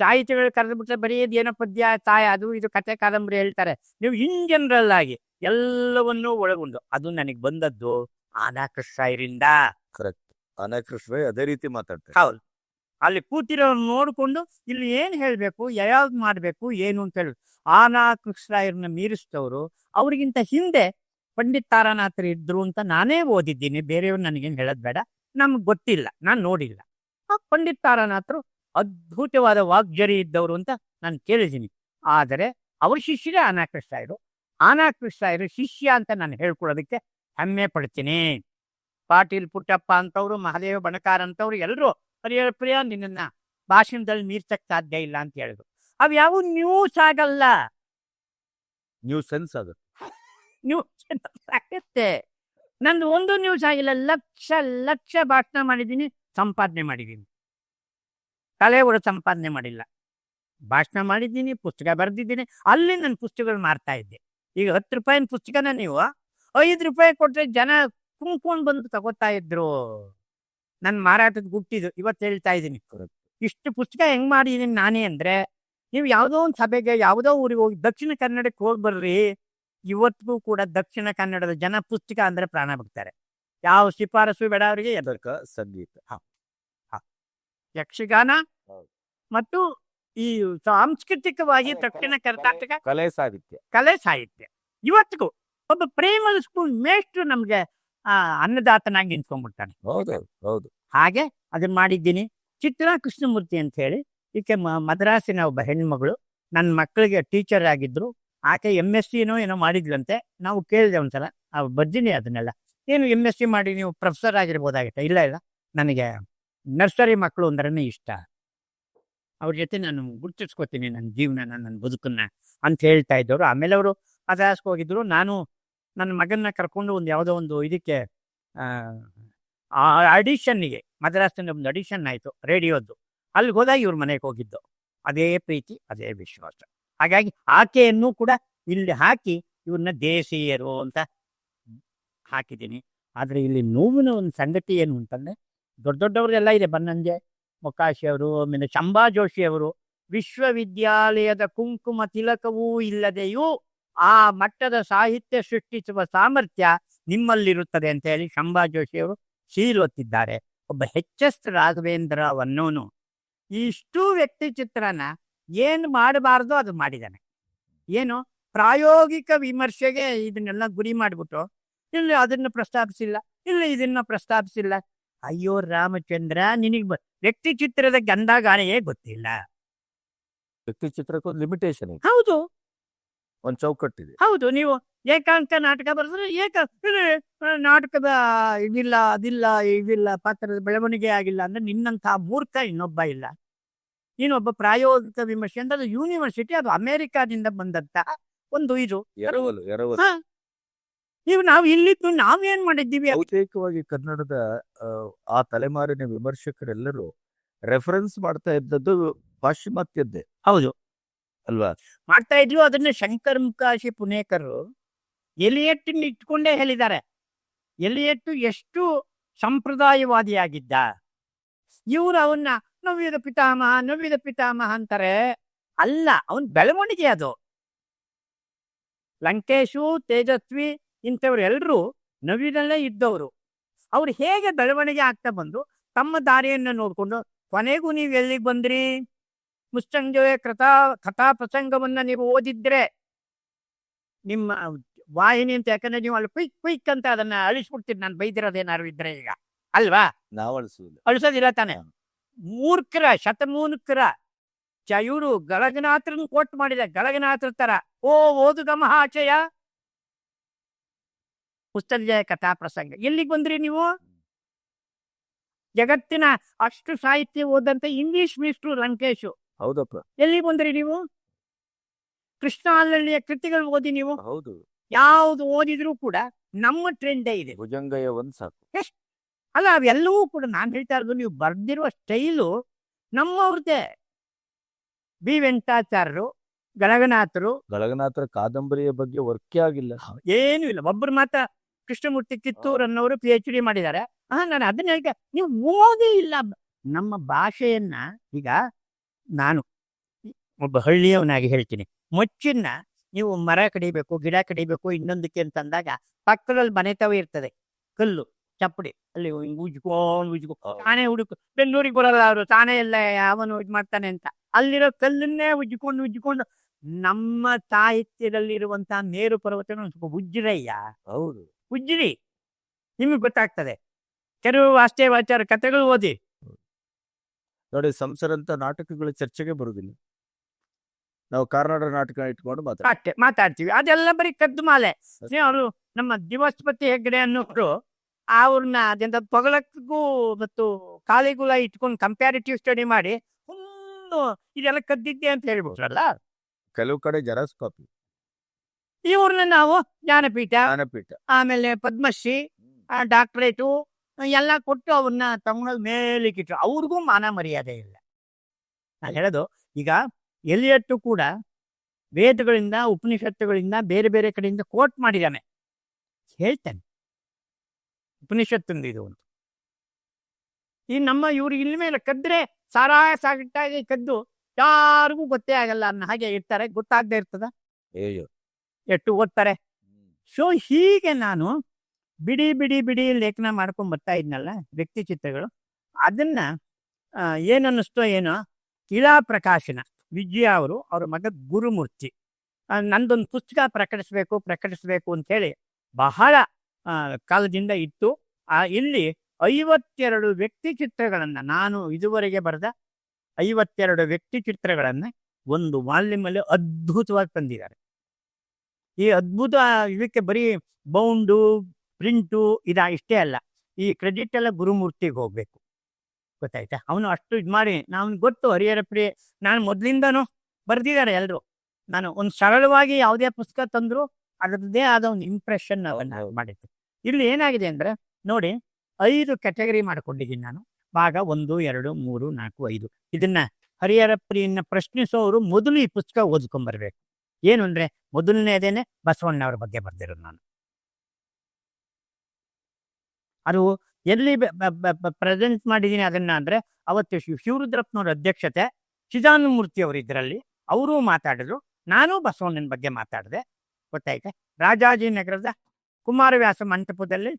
ಸಾಹಿತ್ಯಗಳು ಕರೆದ್ಬಿಟ್ರೆ ಬರೀ ಏನೋ ಪದ್ಯ ತಾಯ ಅದು ಇದು ಕತೆ ಕಾದಂಬರಿ ಹೇಳ್ತಾರೆ. ನೀವು ಇನ್ ಜನರಲ್ ಆಗಿ ಎಲ್ಲವನ್ನೂ ಒಳಗೊಂಡು ಅದು ನನಗೆ ಬಂದದ್ದು ಆನಾಕೃಷ್ಣರಿಂದ ಕರೆಕ್ಟ್. ಆನಾಕೃಷ್ಣ ಅದೇ ರೀತಿ ಮಾತಾಡ್ತಾರೆ. ಹೌದು. ಅಲ್ಲಿ ಕೂತಿರೋ ನೋಡಿಕೊಂಡು ಇಲ್ಲಿ ಏನ್ ಹೇಳ್ಬೇಕು ಯಾವ್ದು ಮಾಡ್ಬೇಕು ಏನು ಅಂತ ಹೇಳಿ. ಆನಾ ಕೃಷ್ಣರಾಯರನ್ನ ಮೀರಿಸಿದವರು ಅವ್ರಿಗಿಂತ ಹಿಂದೆ ಪಂಡಿತ್ ತಾರಾನಾಥರು ಇದ್ರು ಅಂತ ನಾನೇ ಓದಿದ್ದೀನಿ ಬೇರೆಯವ್ರು ನನಗೇನು ಹೇಳೋದು ಬೇಡ ನಮ್ಗೆ ಗೊತ್ತಿಲ್ಲ ನಾನು ನೋಡಿಲ್ಲ. ಆ ಪಂಡಿತ್ ತಾರಾನಾಥರು ಅದ್ಭುತವಾದ ವಾಗ್ಜರಿ ಇದ್ದವರು ಅಂತ ನಾನು ಕೇಳಿದ್ದೀನಿ. ಆದರೆ ಅವರ ಶಿಷ್ಯರೇ ಆನಾಕೃಷ್ಣರಾಯರು ಆನಾಕೃಷ್ಣರಾಯರು ಶಿಷ್ಯ ಅಂತ ನಾನು ಹೇಳ್ಕೊಳ್ಳೋದಕ್ಕೆ ಹೆಮ್ಮೆ ಪಡ್ತೀನಿ. ಪಾಟೀಲ್ ಪುಟ್ಟಪ್ಪ ಅಂತವ್ರು ಮಹಾದೇವ ಬಣಕಾರ ಅಂತವ್ರು ಎಲ್ಲರೂ ಹರಿಹರ ಪ್ರಿಯ ನಿನ್ನ ಭಾಷಣದಲ್ಲಿ ಮೀರ್ಸಕ್ ಸಾಧ್ಯ ಇಲ್ಲ ಅಂತ ಹೇಳಿದ್ರು. ಅವ್ ಯಾವ ನ್ಯೂಸ್ ಆಗಲ್ಲ. ನ್ಯೂ ಸೆನ್ಸ್ ಅದು. ನ್ಯೂಸ್ ಆಗತ್ತೆ. ನಂದು ಒಂದು ನ್ಯೂಸ್ ಆಗಿಲ್ಲ. ಲಕ್ಷ ಲಕ್ಷ ಭಾಷಣ ಮಾಡಿದ್ದೀನಿ. ಸಂಪಾದನೆ ಮಾಡಿದ್ದೀನಿ. ತಲೆ ಕೂಡ ಸಂಪಾದನೆ ಮಾಡಿಲ್ಲ. ಭಾಷಣ ಮಾಡಿದ್ದೀನಿ, ಪುಸ್ತಕ ಬರೆದಿದ್ದೀನಿ, ಅಲ್ಲಿ ನನ್ನ ಪುಸ್ತಕಗಳು ಮಾರ್ತಾ ಇದ್ದೆ. ಈಗ ಹತ್ತು ರೂಪಾಯಿನ ಪುಸ್ತಕನ ನೀವು ಐದು ರೂಪಾಯಿ ಕೊಟ್ಟರೆ ಜನ ಕುಂಕೊಂಡು ಬಂದು ತಗೋತಾ ಇದ್ರು. ನನ್ನ ಮಾರಾಟದ ಗುಟ್ಟಿದು ಇವತ್ತು ಹೇಳ್ತಾ ಇದ್ದೀನಿ. ಇಷ್ಟು ಪುಸ್ತಕ ಹೆಂಗ್ ಮಾಡಿದೀನಿ ನಾನೇ ಅಂದ್ರೆ, ನೀವು ಯಾವುದೋ ಒಂದು ಸಭೆಗೆ, ಯಾವುದೋ ಊರಿಗೆ ಹೋಗಿ ದಕ್ಷಿಣ ಕನ್ನಡಕ್ಕೆ ಹೋಗಿ ಬರ್ರಿ ಇವತ್ತಿಗೂ ಕೂಡ ದಕ್ಷಿಣ ಕನ್ನಡದ ಜನ ಪುಸ್ತಕ ಅಂದ್ರೆ ಪ್ರಾಣ ಬಿಡ್ತಾರೆ. ಯಾವ ಶಿಫಾರಸು ಬೇಡ ಅವರಿಗೆ ನಾಟಕ ಸಂಗೀತ. ಯಕ್ಷಗಾನ ಮತ್ತು ಈ ಸಾಂಸ್ಕೃತಿಕವಾಗಿ ದಕ್ಷಿಣ ಕರ್ನಾಟಕ ಕಲೆ ಸಾಹಿತ್ಯ. ಕಲೆ ಸಾಹಿತ್ಯ. ಇವತ್ತಿಗೂ ಒಬ್ಬ ಪ್ರೇಮದ ಸ್ಕೂಲ್ ಮೇಷ್ಟ್ರು ನಮ್ಗೆ ಆ ಅನ್ನದಾತನಾಗಿ ನಿಂತ್ಕೊಂಡ್ಬಿಡ್ತಾನೆ. ಹೌದು ಹೌದು. ಹಾಗೆ ಅದನ್ನ ಮಾಡಿದ್ದೀನಿ. ಚಿತ್ರಾ ಕೃಷ್ಣಮೂರ್ತಿ ಅಂತ ಹೇಳಿ ಈಕೆ ಮದ್ರಾಸಿನ ಒಬ್ಬ ಹೆಣ್ಮಗಳು. ನನ್ನ ಮಕ್ಕಳಿಗೆ ಟೀಚರ್ ಆಗಿದ್ರು. ಆಕೆ ಎಂ ಎಸ್ ಸಿನೋ ಏನೋ ಮಾಡಿದ್ಲಂತೆ. ನಾವು ಕೇಳಿದೆ ಒಂದ್ಸಲ. ಆ ಬರ್ದಿನಿ ಅದನ್ನೆಲ್ಲ. ಏನು ಎಂ ಎಸ್ ಸಿ ಮಾಡಿ ನೀವು ಪ್ರೊಫೆಸರ್ ಆಗಿರ್ಬೋದಾಗಿತ್ತು? ಇಲ್ಲ ಇಲ್ಲ. ನನಗೆ ನರ್ಸರಿ ಮಕ್ಕಳು ಅಂದ್ರೇ ಇಷ್ಟ. ಅವ್ರ ಜೊತೆ ನಾನು ಗುರ್ತಿಸ್ಕೊತೀನಿ ನನ್ನ ಜೀವನ ನನ್ನ ಬದುಕನ್ನ ಅಂತ ಹೇಳ್ತಾ ಇದ್ದವರು. ಆಮೇಲೆ ಅವರು ಮದ್ರಾಸ್ಗೆ ಹೋಗಿದ್ರು. ನಾನು ನನ್ನ ಮಗನ್ನ ಕರ್ಕೊಂಡು ಒಂದು ಯಾವುದೋ ಒಂದು ಇದಕ್ಕೆ ಅಡಿಷನ್ನಿಗೆ ಮದ್ರಾಸ್ನಲ್ಲಿ ಒಂದು ಅಡಿಷನ್ ಆಯಿತು, ರೇಡಿಯೋದ್ದು. ಅಲ್ಲಿಗೆ ಹೋದಾಗ ಇವ್ರ ಮನೆಗೆ ಹೋಗಿದ್ದು. ಅದೇ ಪ್ರೀತಿ, ಅದೇ ವಿಶ್ವಾಸ. ಹಾಗಾಗಿ ಆಕೆಯನ್ನು ಕೂಡ ಇಲ್ಲಿ ಹಾಕಿ ಇವ್ರನ್ನ ದೇಶೀಯರು ಅಂತ ಹಾಕಿದ್ದೀನಿ. ಆದರೆ ಇಲ್ಲಿ ನೋವಿನ ಒಂದು ಸಂಗತಿ ಏನು ಅಂತಂದರೆ, ದೊಡ್ಡ ದೊಡ್ಡವರೆಲ್ಲ ಇದೆ. ಬನ್ನಂಜೆ, ಮೊಕಾಶಿ ಅವರು, ಆಮೇಲೆ ಶಂಭಾ ಜೋಶಿ ಅವರು, ವಿಶ್ವವಿದ್ಯಾಲಯದ ಕುಂಕುಮ ತಿಲಕವೂ ಇಲ್ಲದೆಯೂ ಆ ಮಟ್ಟದ ಸಾಹಿತ್ಯ ಸೃಷ್ಟಿಸುವ ಸಾಮರ್ಥ್ಯ ನಿಮ್ಮಲ್ಲಿರುತ್ತದೆ ಅಂತ ಹೇಳಿ ಶಂಭಾ ಜೋಶಿ ಅವರು ಶೀಲೊತ್ತಿದ್ದಾರೆ ಒಬ್ಬ ಎಚ್ ಎಸ್ ರಾಘವೇಂದ್ರ ಅವನ್ನೋನು ಇಷ್ಟು ವ್ಯಕ್ತಿ ಚಿತ್ರನ ಏನು ಮಾಡಬಾರ್ದು ಅದು ಮಾಡಿದ್ದಾನೆ. ಏನು ಪ್ರಾಯೋಗಿಕ ವಿಮರ್ಶೆಗೆ ಇದನ್ನೆಲ್ಲ ಗುರಿ ಮಾಡಿಬಿಟ್ಟು ಇಲ್ಲಿ ಅದನ್ನ ಪ್ರಸ್ತಾಪಿಸಿಲ್ಲ ಇಲ್ಲಿ ಇದನ್ನ ಪ್ರಸ್ತಾಪಿಸಿಲ್ಲ. ಅಯ್ಯೋ ರಾಮಚಂದ್ರ ನಿನಗೆ ವ್ಯಕ್ತಿ ಚಿತ್ರದ ಗಂಧಗಾನೆಯೇ ಗೊತ್ತಿಲ್ಲ. ವ್ಯಕ್ತಿ ಚಿತ್ರಕ್ಕೊಂದು ಲಿಮಿಟೇಷನ್ ಇದೆ. ಹೌದು. ಒಂದ್ ಚೌಕಟ್ಟಿದೆ. ಹೌದು ನೀವು ಏಕಾಂಕ ನಾಟಕ ಬರೆದ್ರೆ ಏಕ ನಾಟಕದ ಇದಿಲ್ಲ ಅದಿಲ್ಲ ಇದಿಲ್ಲ ಪಾತ್ರದ ಬೆಳವಣಿಗೆ ಆಗಿಲ್ಲ ಅಂದ್ರೆ ನಿನ್ನಂತಹ ಮೂರ್ಖ ಇನ್ನೊಬ್ಬ ಇಲ್ಲ. ನೀನೊಬ್ಬ ಪ್ರಾಯೋಗಿಕ ವಿಮರ್ಶೆ ಅಂದ್ರೆ ಅದು ಯೂನಿವರ್ಸಿಟಿ ಅದು ಅಮೆರಿಕಾದಿಂದ ಬಂದಂತ ಒಂದು ಇದು. ಎರವಲು ಎರವಲು. ಹಾ. ನಾವ್ ನಾವು ನಾವ್ ಏನ್ ಮಾಡಿದ್ದೀವಿ ಬಹುತೇಕವಾಗಿ ಕನ್ನಡದ ಆ, ತಲೆಮಾರಿನ ವಿಮರ್ಶಕರೆಲ್ಲರೂ ರೆಫರೆನ್ಸ್ ಮಾಡ್ತಾ ಇದ್ದದ್ದು ಪಾಶ್ಚಿಮಾತ್ಯದ್ದೇ. ಹೌದು. ಅಲ್ವಾ? ಮಾಡ್ತಾ ಇದ್ರು ಅದನ್ನ ಶಂಕರ್ ಮುಖಾಶಿ ಪುಣೇಕರು ಎಲಿಯಟ್ಟಿನ ಇಟ್ಕೊಂಡೇ ಹೇಳಿದ್ದಾರೆ. ಎಲಿಯಟ್ಟು ಎಷ್ಟು ಸಂಪ್ರದಾಯವಾದಿಯಾಗಿದ್ದ? ಇವರು ಅವನ್ನ ನವ್ಯದ ಪಿತಾಮಹ ನವ್ಯದ ಪಿತಾಮಹ ಅಂತಾರೆ. ಅಲ್ಲ ಅವನ್ ಬೆಳವಣಿಗೆ ಅದು. ಲಂಕೇಶು ತೇಜಸ್ವಿ ಇಂಥವ್ರೆಲ್ಲರೂ ನವಿನಲ್ಲೇ ಇದ್ದವರು. ಅವ್ರು ಹೇಗೆ ಬೆಳವಣಿಗೆ ಆಗ್ತಾ ಬಂದು ತಮ್ಮ ದಾರಿಯನ್ನು ನೋಡಿಕೊಂಡು ಕೊನೆಗೂ ನೀವು ಎಲ್ಲಿಗೆ ಬಂದ್ರಿ? ಮುಸ್ತಂಜಯ ಕಥಾ ಕಥಾ ಪ್ರಸಂಗವನ್ನ ನೀವು ಓದಿದ್ರೆ ನಿಮ್ಮ ವಾಹಿನಿ ಅಂತ ಯಾಕಂದ್ರೆ ನೀವು ಅಲ್ಲಿ ಕ್ವಿಕ್ ಕ್ವಿಕ್ ಅಂತ ಅದನ್ನ ಅಳಿಸ್ಬಿಡ್ತೀರಿ ನಾನು ಬೈದಿರೋದೇನಾದ್ರು ಇದ್ರೆ ಈಗ. ಅಲ್ವಾ? ನಾವು ಅಳಸೋದು ಅಳಿಸೋದಿಲ್ಲ ತಾನೆ. ಮೂರ್ಖರ ಶತಮೂರ್ಖರ ಚ ಇವರು ಗಳಗನಾಥರನ್ನು ಕೋಟ್ ಮಾಡಿದ ಗಳಗನಾಥರ ತರ. ಓ ಓದುಗ ಮಹಾಶಯ ಪುಸ್ತಕಜಯ ಕಥಾ ಪ್ರಸಂಗ ಎಲ್ಲಿಗೆ ಬಂದ್ರಿ ನೀವು? ಜಗತ್ತಿನ ಅಷ್ಟು ಸಾಹಿತ್ಯ ಓದಂತ ಇಂಗ್ಲಿಷ್ ಮಿಸ್ಟ್ರು ಲಂಕೇಶು. ಹೌದಪ್ಪ. ಎಲ್ಲಿ ಬಂದ್ರಿ ನೀವು? ಕೃಷ್ಣ ಅಲ್ಲಳ್ಳಿಯ ಕೃತಿಗಳು ಓದಿ ನೀವು? ಹೌದು. ಯಾವುದು ಓದಿದ್ರು ಕೂಡ ನಮ್ಮ ಟ್ರೆಂಡೇ ಇದೆ. ಭುಜಂಗಯ ಒಂದ್ ಸಾಕು ಅಲ್ಲ ಅವೆಲ್ಲವೂ ಕೂಡ ನಾನು ಹೇಳ್ತಾ ಇರೋದು ನೀವು ಬರ್ದಿರುವ ಸ್ಟೈಲು ನಮ್ಮವ್ರದ್ದೇ. ಬಿ. ವೆಂಕಟಾಚಾರ್ಯರು ಗಣಗನಾಥರು ಗಣಗನಾಥರ ಕಾದಂಬರಿಯ ಬಗ್ಗೆ ವರ್ಕೇ ಆಗಿಲ್ಲ. ಏನೂ ಇಲ್ಲ. ಒಬ್ಬರು ಮಾತ್ರ ಕೃಷ್ಣಮೂರ್ತಿ ಕಿತ್ತೂರ್ ಅನ್ನೋರು ಪಿ ಎಚ್ ಡಿ ಮಾಡಿದ್ದಾರೆ. ಹಾ ನಾನು ಅದನ್ನ ಹೇಳ್ಕ ನೀವು ಓದಿ ಇಲ್ಲ ನಮ್ಮ ಭಾಷೆಯನ್ನ ಈಗ ನಾನು ಒಬ್ಬ ಹಳ್ಳಿಯವನಾಗಿ ಹೇಳ್ತೀನಿ. ಮೊಚ್ಚಿನ ನೀವು ಮರ ಕಡಿಬೇಕು ಗಿಡ ಕಡಿಬೇಕು ಇನ್ನೊಂದಕ್ಕೆ ಅಂತಂದಾಗ ಪಕ್ಕದಲ್ಲಿ ಮನೆತವೇ ಇರ್ತದೆ. ಕಲ್ಲು ಚಪ್ಪಡಿ ಅಲ್ಲಿ ಉಜ್ಕೊಂಡು ಉಜ್ಕೊ. ತಾನೇ ಹುಡುಕು ಬೆಂಗಳೂರಿಗೆ ಬರಲ್ಲ ಅವರು ತಾನೇ ಎಲ್ಲ ಯಾವನು ಇದು ಮಾಡ್ತಾನೆ ಅಂತ. ಅಲ್ಲಿರೋ ಕಲ್ಲನ್ನೇ ಉಜ್ಕೊಂಡು ಉಜ್ಕೊಂಡು ನಮ್ಮ ಸಾಹಿತ್ಯದಲ್ಲಿರುವಂತಹ ಮೇರು ಪರ್ವತನ ಸ್ವಲ್ಪ ಉಜ್ಜಿರಯ್ಯ? ಹೌದು. ಉಜ್ಜಿರಿ. ನಿಮಗೆ ಗೊತ್ತಾಗ್ತದೆ. ಕೆಲವು ವಾಸ್ತೇವಾಚಾರ ಕಥೆಗಳು ಓದಿ. ನೋಡಿ ಸಂಸರಂತ ನಾಟಕಗಳು ಚರ್ಚೆಗೆ ಬರುವುದಿಲ್ಲ. ನಾವು ಕಾರ್ನಾಡ ನಾಟಕ ಇಟ್ಕೊಂಡು ಮಾತಾಡ್ತೇವೆ. ಅಷ್ಟೇ ಮಾತಾಡ್ತೀವಿ. ಅದೆಲ್ಲ ಬರೀ ಕದ್ದು ಮಾಲೆ. ಅವರು ನಮ್ಮ ದಿವಸ್ಪತಿ ಹೆಗ್ಡೆ ಅನ್ನೋರು ಅವ್ರನ್ನ ಅದರಿಂದ ಪೊಗಳಕ್ಕೂ ಮತ್ತು ಕಾಲಿಗುಲ ಇಟ್ಕೊಂಡು ಕಂಪ್ಯಾರಿಟಿವ್ ಸ್ಟಡಿ ಮಾಡಿ ಫುಲ್ಲು ಇದೆಲ್ಲ ಕದ್ದಿದ್ದೆ ಅಂತ ಹೇಳ್ಬೋದಲ್ಲ ಕೆಲವು ಕಡೆ ಜೆರಾಕ್ಸ್ ಕಾಪಿ ಇವ್ರನ್ನ ನಾವು ಜ್ಞಾನಪೀಠ ಜ್ಞಾನಪೀಠ. ಆಮೇಲೆ ಪದ್ಮಶ್ರೀ ಡಾಕ್ಟ್ರೇಟು ಎಲ್ಲ ಕೊಟ್ಟು ಅವ್ರನ್ನ ತಗೊಂಡೋಗಿ ಮೇಲಿಕ್ಕಿಟ್ರು ಅವ್ರಿಗೂ ಮಾನ ಮರ್ಯಾದೆ ಇಲ್ಲ. ನಾನು ಹೇಳೋದು ಈಗ ಎಲಿಯಟ್ಟು ಕೂಡ ವೇದಗಳಿಂದ ಉಪನಿಷತ್ತುಗಳಿಂದ ಬೇರೆ ಬೇರೆ ಕಡೆಯಿಂದ ಕೋಟ್ ಮಾಡಿದ್ದಾನೆ. ಹೇಳ್ತಾನೆ. ಉಪನಿಷತ್ತಿಂದ ಇದು ಅಂತ ಈ ನಮ್ಮ ಇವ್ರಿಗೆ ಇಲ್ಲಿ ಮೇಲೆ ಕದ್ರೆ ಸಾರಾಯ ಸಾಗಿಟ್ಟಾಗಿ ಕದ್ದು ಯಾರಿಗೂ ಗೊತ್ತೇ ಆಗಲ್ಲ ಅನ್ನೋ ಹಾಗೆ ಇರ್ತಾರೆ. ಗೊತ್ತಾಗದೆ ಇರ್ತದ? ಅಯ್ಯೋ ಎಷ್ಟು ಓದ್ತಾರೆ. ಸೊ ಹೀಗೆ ನಾನು ಬಿಡಿ ಬಿಡಿ ಬಿಡಿ ಲೇಖನ ಮಾಡ್ಕೊಂಡ್ ಬರ್ತಾ ಇದ್ನಲ್ಲ ವ್ಯಕ್ತಿ ಚಿತ್ರಗಳು. ಅದನ್ನ ಏನನ್ನಿಸ್ತೋ ಏನೋ ಇಳಾ ಪ್ರಕಾಶನ ವಿಜಯ ಅವರು ಅವ್ರ ಮಗ ಗುರುಮೂರ್ತಿ. ನಂದೊಂದು ಪುಸ್ತಕ ಪ್ರಕಟಿಸ್ಬೇಕು ಪ್ರಕಟಿಸ್ಬೇಕು ಅಂತ ಹೇಳಿ ಬಹಳ ಕಾಲದಿಂದ ಇತ್ತು. ಆ ಇಲ್ಲಿ ಐವತ್ತೆರಡು ವ್ಯಕ್ತಿ ಚಿತ್ರಗಳನ್ನ ನಾನು ಇದುವರೆಗೆ ಬರೆದ ಐವತ್ತೆರಡು ವ್ಯಕ್ತಿ ಚಿತ್ರಗಳನ್ನ ಒಂದು ವಾಲ್ಯೂಮಲ್ಲಿ ಅದ್ಭುತವಾಗಿ ತಂದಿದ್ದಾರೆ. ಈ ಅದ್ಭುತ ಇದಕ್ಕೆ ಬರೀ ಬೌಂಡು, ಪ್ರಿಂಟು ಇದ ಇಷ್ಟೇ ಅಲ್ಲ. ಈ ಕ್ರೆಡಿಟ್ ಎಲ್ಲ ಗುರುಮೂರ್ತಿಗೆ ಹೋಗ್ಬೇಕು. ಗೊತ್ತಾಯ್ತಾ? ಅವನು ಅಷ್ಟು ಇದು ಮಾಡಿ ನಾವು ಗೊತ್ತು ಹರಿಹರ ಪ್ರಿಯ, ನಾನು ಮೊದಲಿಂದನೂ ಬರ್ದಿದ್ದಾರೆ ಎಲ್ಲರೂ ನಾನು ಒಂದು ಸರಳವಾಗಿ ಯಾವುದೇ ಪುಸ್ತಕ ತಂದ್ರು ಅದರದ್ದೇ ಆದ ಒಂದು ಇಂಪ್ರೆಷನ್ ಅವನ್ನ. ಮಾಡಿದ್ದೆ. ಇಲ್ಲಿ ಏನಾಗಿದೆ ಅಂದರೆ, ನೋಡಿ, ಐದು ಕ್ಯಾಟಗರಿ ಮಾಡ್ಕೊಂಡಿದ್ದೀನಿ ನಾನು. ಭಾಗ ಒಂದು, ಎರಡು, ಮೂರು, ನಾಲ್ಕು, ಐದು. ಇದನ್ನ ಹರಿಹರ ಪ್ರಿಯನ್ನ ಪ್ರಶ್ನಿಸೋರು ಮೊದಲು ಈ ಪುಸ್ತಕ ಓದ್ಕೊಂಡ್ಬರ್ಬೇಕು ಏನು ಅಂದ್ರೆ ಮೊದಲನೇದೇನೆ ಬಸವಣ್ಣವ್ರ ಬಗ್ಗೆ ಬರ್ದಿರೋದು ನಾನು. ಅದು ಎಲ್ಲಿ ಪ್ರೆಸೆಂಟ್ ಮಾಡಿದ್ದೀನಿ ಅದನ್ನ ಅಂದ್ರೆ ಅವತ್ತು ಶಿವ ಶಿವರುದ್ರಪ್ಪನವ್ರ ಅಧ್ಯಕ್ಷತೆ ಚಿದಾನಮೂರ್ತಿ ಅವರು ಇದರಲ್ಲಿ, ಅವರು ಮಾತಾಡಿದ್ರು, ನಾನು ಬಸವಣ್ಣನ ಬಗ್ಗೆ ಮಾತಾಡಿದೆ. ಗೊತ್ತಾಯ್ತಾ? ರಾಜಾಜಿನಗರದ ಕುಮಾರವ್ಯಾಸ ಮಂಟಪದಲ್ಲಿ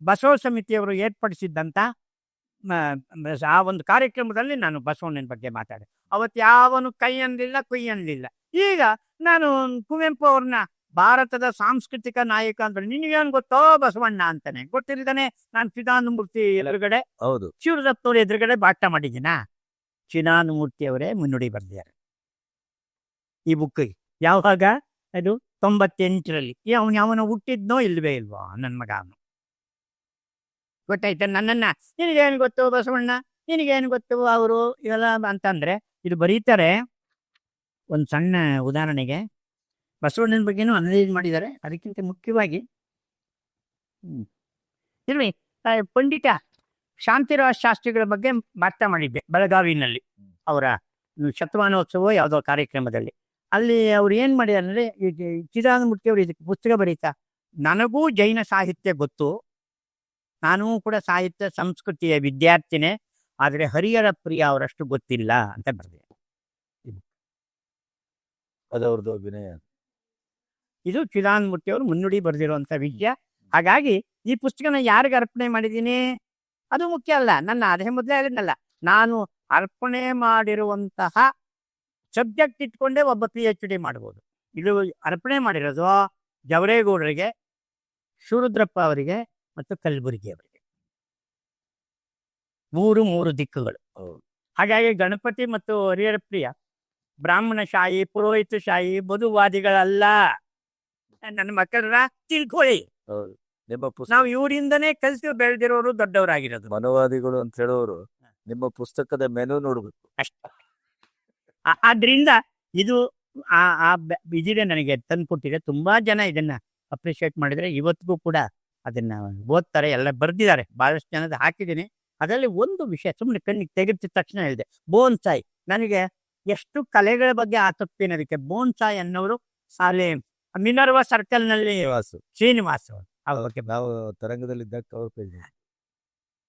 ಬಸವ ಸಮಿತಿಯವರು ಏರ್ಪಡಿಸಿದ್ದಂಥ ಆ ಒಂದು ಕಾರ್ಯಕ್ರಮದಲ್ಲಿ ನಾನು ಬಸವಣ್ಣನ ಬಗ್ಗೆ ಮಾತಾಡಿದೆ. ಅವತ್ತು ಯಾವನು ಕೈ ಅನ್ಲಿಲ್ಲ ಕುಯ್ಯನ್ಲಿಲ್ಲ. ಈಗ ನಾನು ಕುವೆಂಪು ಅವ್ರನ್ನ ಭಾರತದ ಸಾಂಸ್ಕೃತಿಕ ನಾಯಕ ಅಂದ್ರೆ ನಿನಗೇನು ಗೊತ್ತೋ ಬಸವಣ್ಣ ಅಂತಾನೆ. ಗೊತ್ತಿರಿದಾನೆ ನಾನು ಚಿದಾನಮೂರ್ತಿ ಎದುರುಗಡೆ ಹೌದು. ಶಿವದತ್ತವ್ರ ಎದುರುಗಡೆ ಬಾಟ ಮಾಡಿದ್ದೀನಾ ಚಿದಾನಮೂರ್ತಿ ಅವರೇ ಮುನ್ನುಡಿ ಬರೆದಿದ್ದಾರೆ. ಈ ಬುಕ್ ಯಾವಾಗ? ಅದು ತೊಂಬತ್ತೆಂಟರಲ್ಲಿ. ಅವನು ಯಾವನ ಹುಟ್ಟಿದ್ನೋ ಇಲ್ವೇ ಇಲ್ವೋ ನನ್ನ ಮಗ ಅವನು. ಗೊತ್ತಾಯ್ತಾ? ನನ್ನನ್ನ ನಿನಗೇನು ಗೊತ್ತು ಬಸವಣ್ಣ? ನಿನಗೇನು ಗೊತ್ತು ಅವರು ಇವೆಲ್ಲ ಅಂತಂದ್ರೆ ಇದು ಬರೀತಾರೆ ಒಂದು ಸಣ್ಣ ಉದಾಹರಣೆಗೆ ಬಸವಣ್ಣನ ಬಗ್ಗೆನೂ ಅನಲೈಸ್ ಮಾಡಿದ್ದಾರೆ. ಅದಕ್ಕಿಂತ ಮುಖ್ಯವಾಗಿ ಹ್ಮ್. ಪಂಡಿತ ಶಾಂತಿರಾಜ್ ಶಾಸ್ತ್ರಿಗಳ ಬಗ್ಗೆ ಮಾತಾ ಮಾಡಿದ್ದೆ ಬೆಳಗಾವಿನಲ್ಲಿ ಅವರ ಶತಮಾನೋತ್ಸವ ಯಾವುದೋ ಕಾರ್ಯಕ್ರಮದಲ್ಲಿ. ಅಲ್ಲಿ ಅವ್ರು ಏನ್ ಮಾಡಿದಾರೆ ಅಂದ್ರೆ ಚಿದಾನಮೂರ್ತಿ ಅವರು ಇದಕ್ಕೆ ಪುಸ್ತಕ ಬರೀತಾ ನನಗೂ ಜೈನ ಸಾಹಿತ್ಯ ಗೊತ್ತು. ನಾನೂ ಕೂಡ ಸಾಹಿತ್ಯ ಸಂಸ್ಕೃತಿಯ ವಿದ್ಯಾರ್ಥಿನೇ. ಆದರೆ ಹರಿಹರ ಪ್ರಿಯ ಅವರಷ್ಟು ಗೊತ್ತಿಲ್ಲ ಅಂತ ಬರೆದೆ ಅದವ್ರದ್ದು ಅಭಿನಯ. ಇದು ಚಿದಾನಮೂರ್ತಿ ಅವರು ಮುನ್ನುಡಿ ಬರೆದಿರುವಂತ ವಿಷಯ ಹಾಗಾಗಿ ಈ ಪುಸ್ತಕನ ಯಾರಿಗೆ ಅರ್ಪಣೆ ಮಾಡಿದ್ದೀನಿ? ಅದು ಮುಖ್ಯ ಅಲ್ಲ. ನನ್ನ ಅದೇ ಮೊದಲೇ ಹೇಳಿದ್ನಲ್ಲ. ನಾನು ಅರ್ಪಣೆ ಮಾಡಿರುವಂತಹ ಸಬ್ಜೆಕ್ಟ್ ಇಟ್ಕೊಂಡೇ ಒಬ್ಬ ಪಿ ಎಚ್ ಡಿ ಮಾಡ್ಬೋದು. ಇದು ಅರ್ಪಣೆ ಮಾಡಿರೋದು ಜವರೇಗೌಡರಿಗೆ ಶಿವರುದ್ರಪ್ಪ ಅವರಿಗೆ ಮತ್ತು ಕಲಬುರಗಿ ಅವರಿಗೆ. ಮೂರು ಮೂರು ದಿಕ್ಕುಗಳು. ಹಾಗಾಗಿ ಗಣಪತಿ ಮತ್ತು ಹರಿಹರ ಪ್ರಿಯ. ಬ್ರಾಹ್ಮಣಶಾಹಿ ಪುರೋಹಿತಶಾಹಿ ಮಧುವಾದಿಗಳಲ್ಲ. ನನ್ನ ಮಕ್ಕಳನ್ನ ತಿಳ್ಕೊಳ್ಳಿ. ನಿಮ್ಮ ಪುಸ್ತಕ ನಾವು ಇವರಿಂದನೇ ಕಲಿತು ಬೆಳೆದಿರೋರು ದೊಡ್ಡವರಾಗಿರೋದು. ಮನವಾದಿಗಳು ಅಂತ ಹೇಳೋರು ನಿಮ್ಮ ಪುಸ್ತಕದ ಮೆನು ನೋಡ್ಬೇಕು. ಆ- ಆದ್ರಿಂದ ಇದು ಆ ಆ ಇದಿದೆ ನನಗೆ ತಂದ್ಕೊಟ್ಟಿದೆ. ತುಂಬಾ ಜನ ಇದನ್ನ ಅಪ್ರಿಶಿಯೇಟ್ ಮಾಡಿದ್ರೆ ಇವತ್ತಿಗೂ ಕೂಡ ಅದನ್ನ ಓದ್ತಾರೆ. ಎಲ್ಲ ಬರ್ದಿದ್ದಾರೆ. ಬಹಳಷ್ಟು ಜನದ ಹಾಕಿದ್ದೀನಿ. ಅದರಲ್ಲಿ ಒಂದು ವಿಷಯ ಸುಮ್ಮನೆ ಕಣ್ಣಿಗೆ ತೆಗೆದ ತಕ್ಷಣ ಹೇಳಿದೆ. ಬೋನ್ಸಾಯ್. ನನಗೆ ಎಷ್ಟು ಕಲೆಗಳ ಬಗ್ಗೆ ಆಸಕ್ತಿ ಬೋನ್ ಬೋನ್ಸಾಯ್ ಅನ್ನೋರು ಅಲ್ಲಿ ಮಿನರ್ವ ಸರ್ಕಲ್ನಲ್ಲಿ ಶ್ರೀನಿವಾಸ. ನಾವು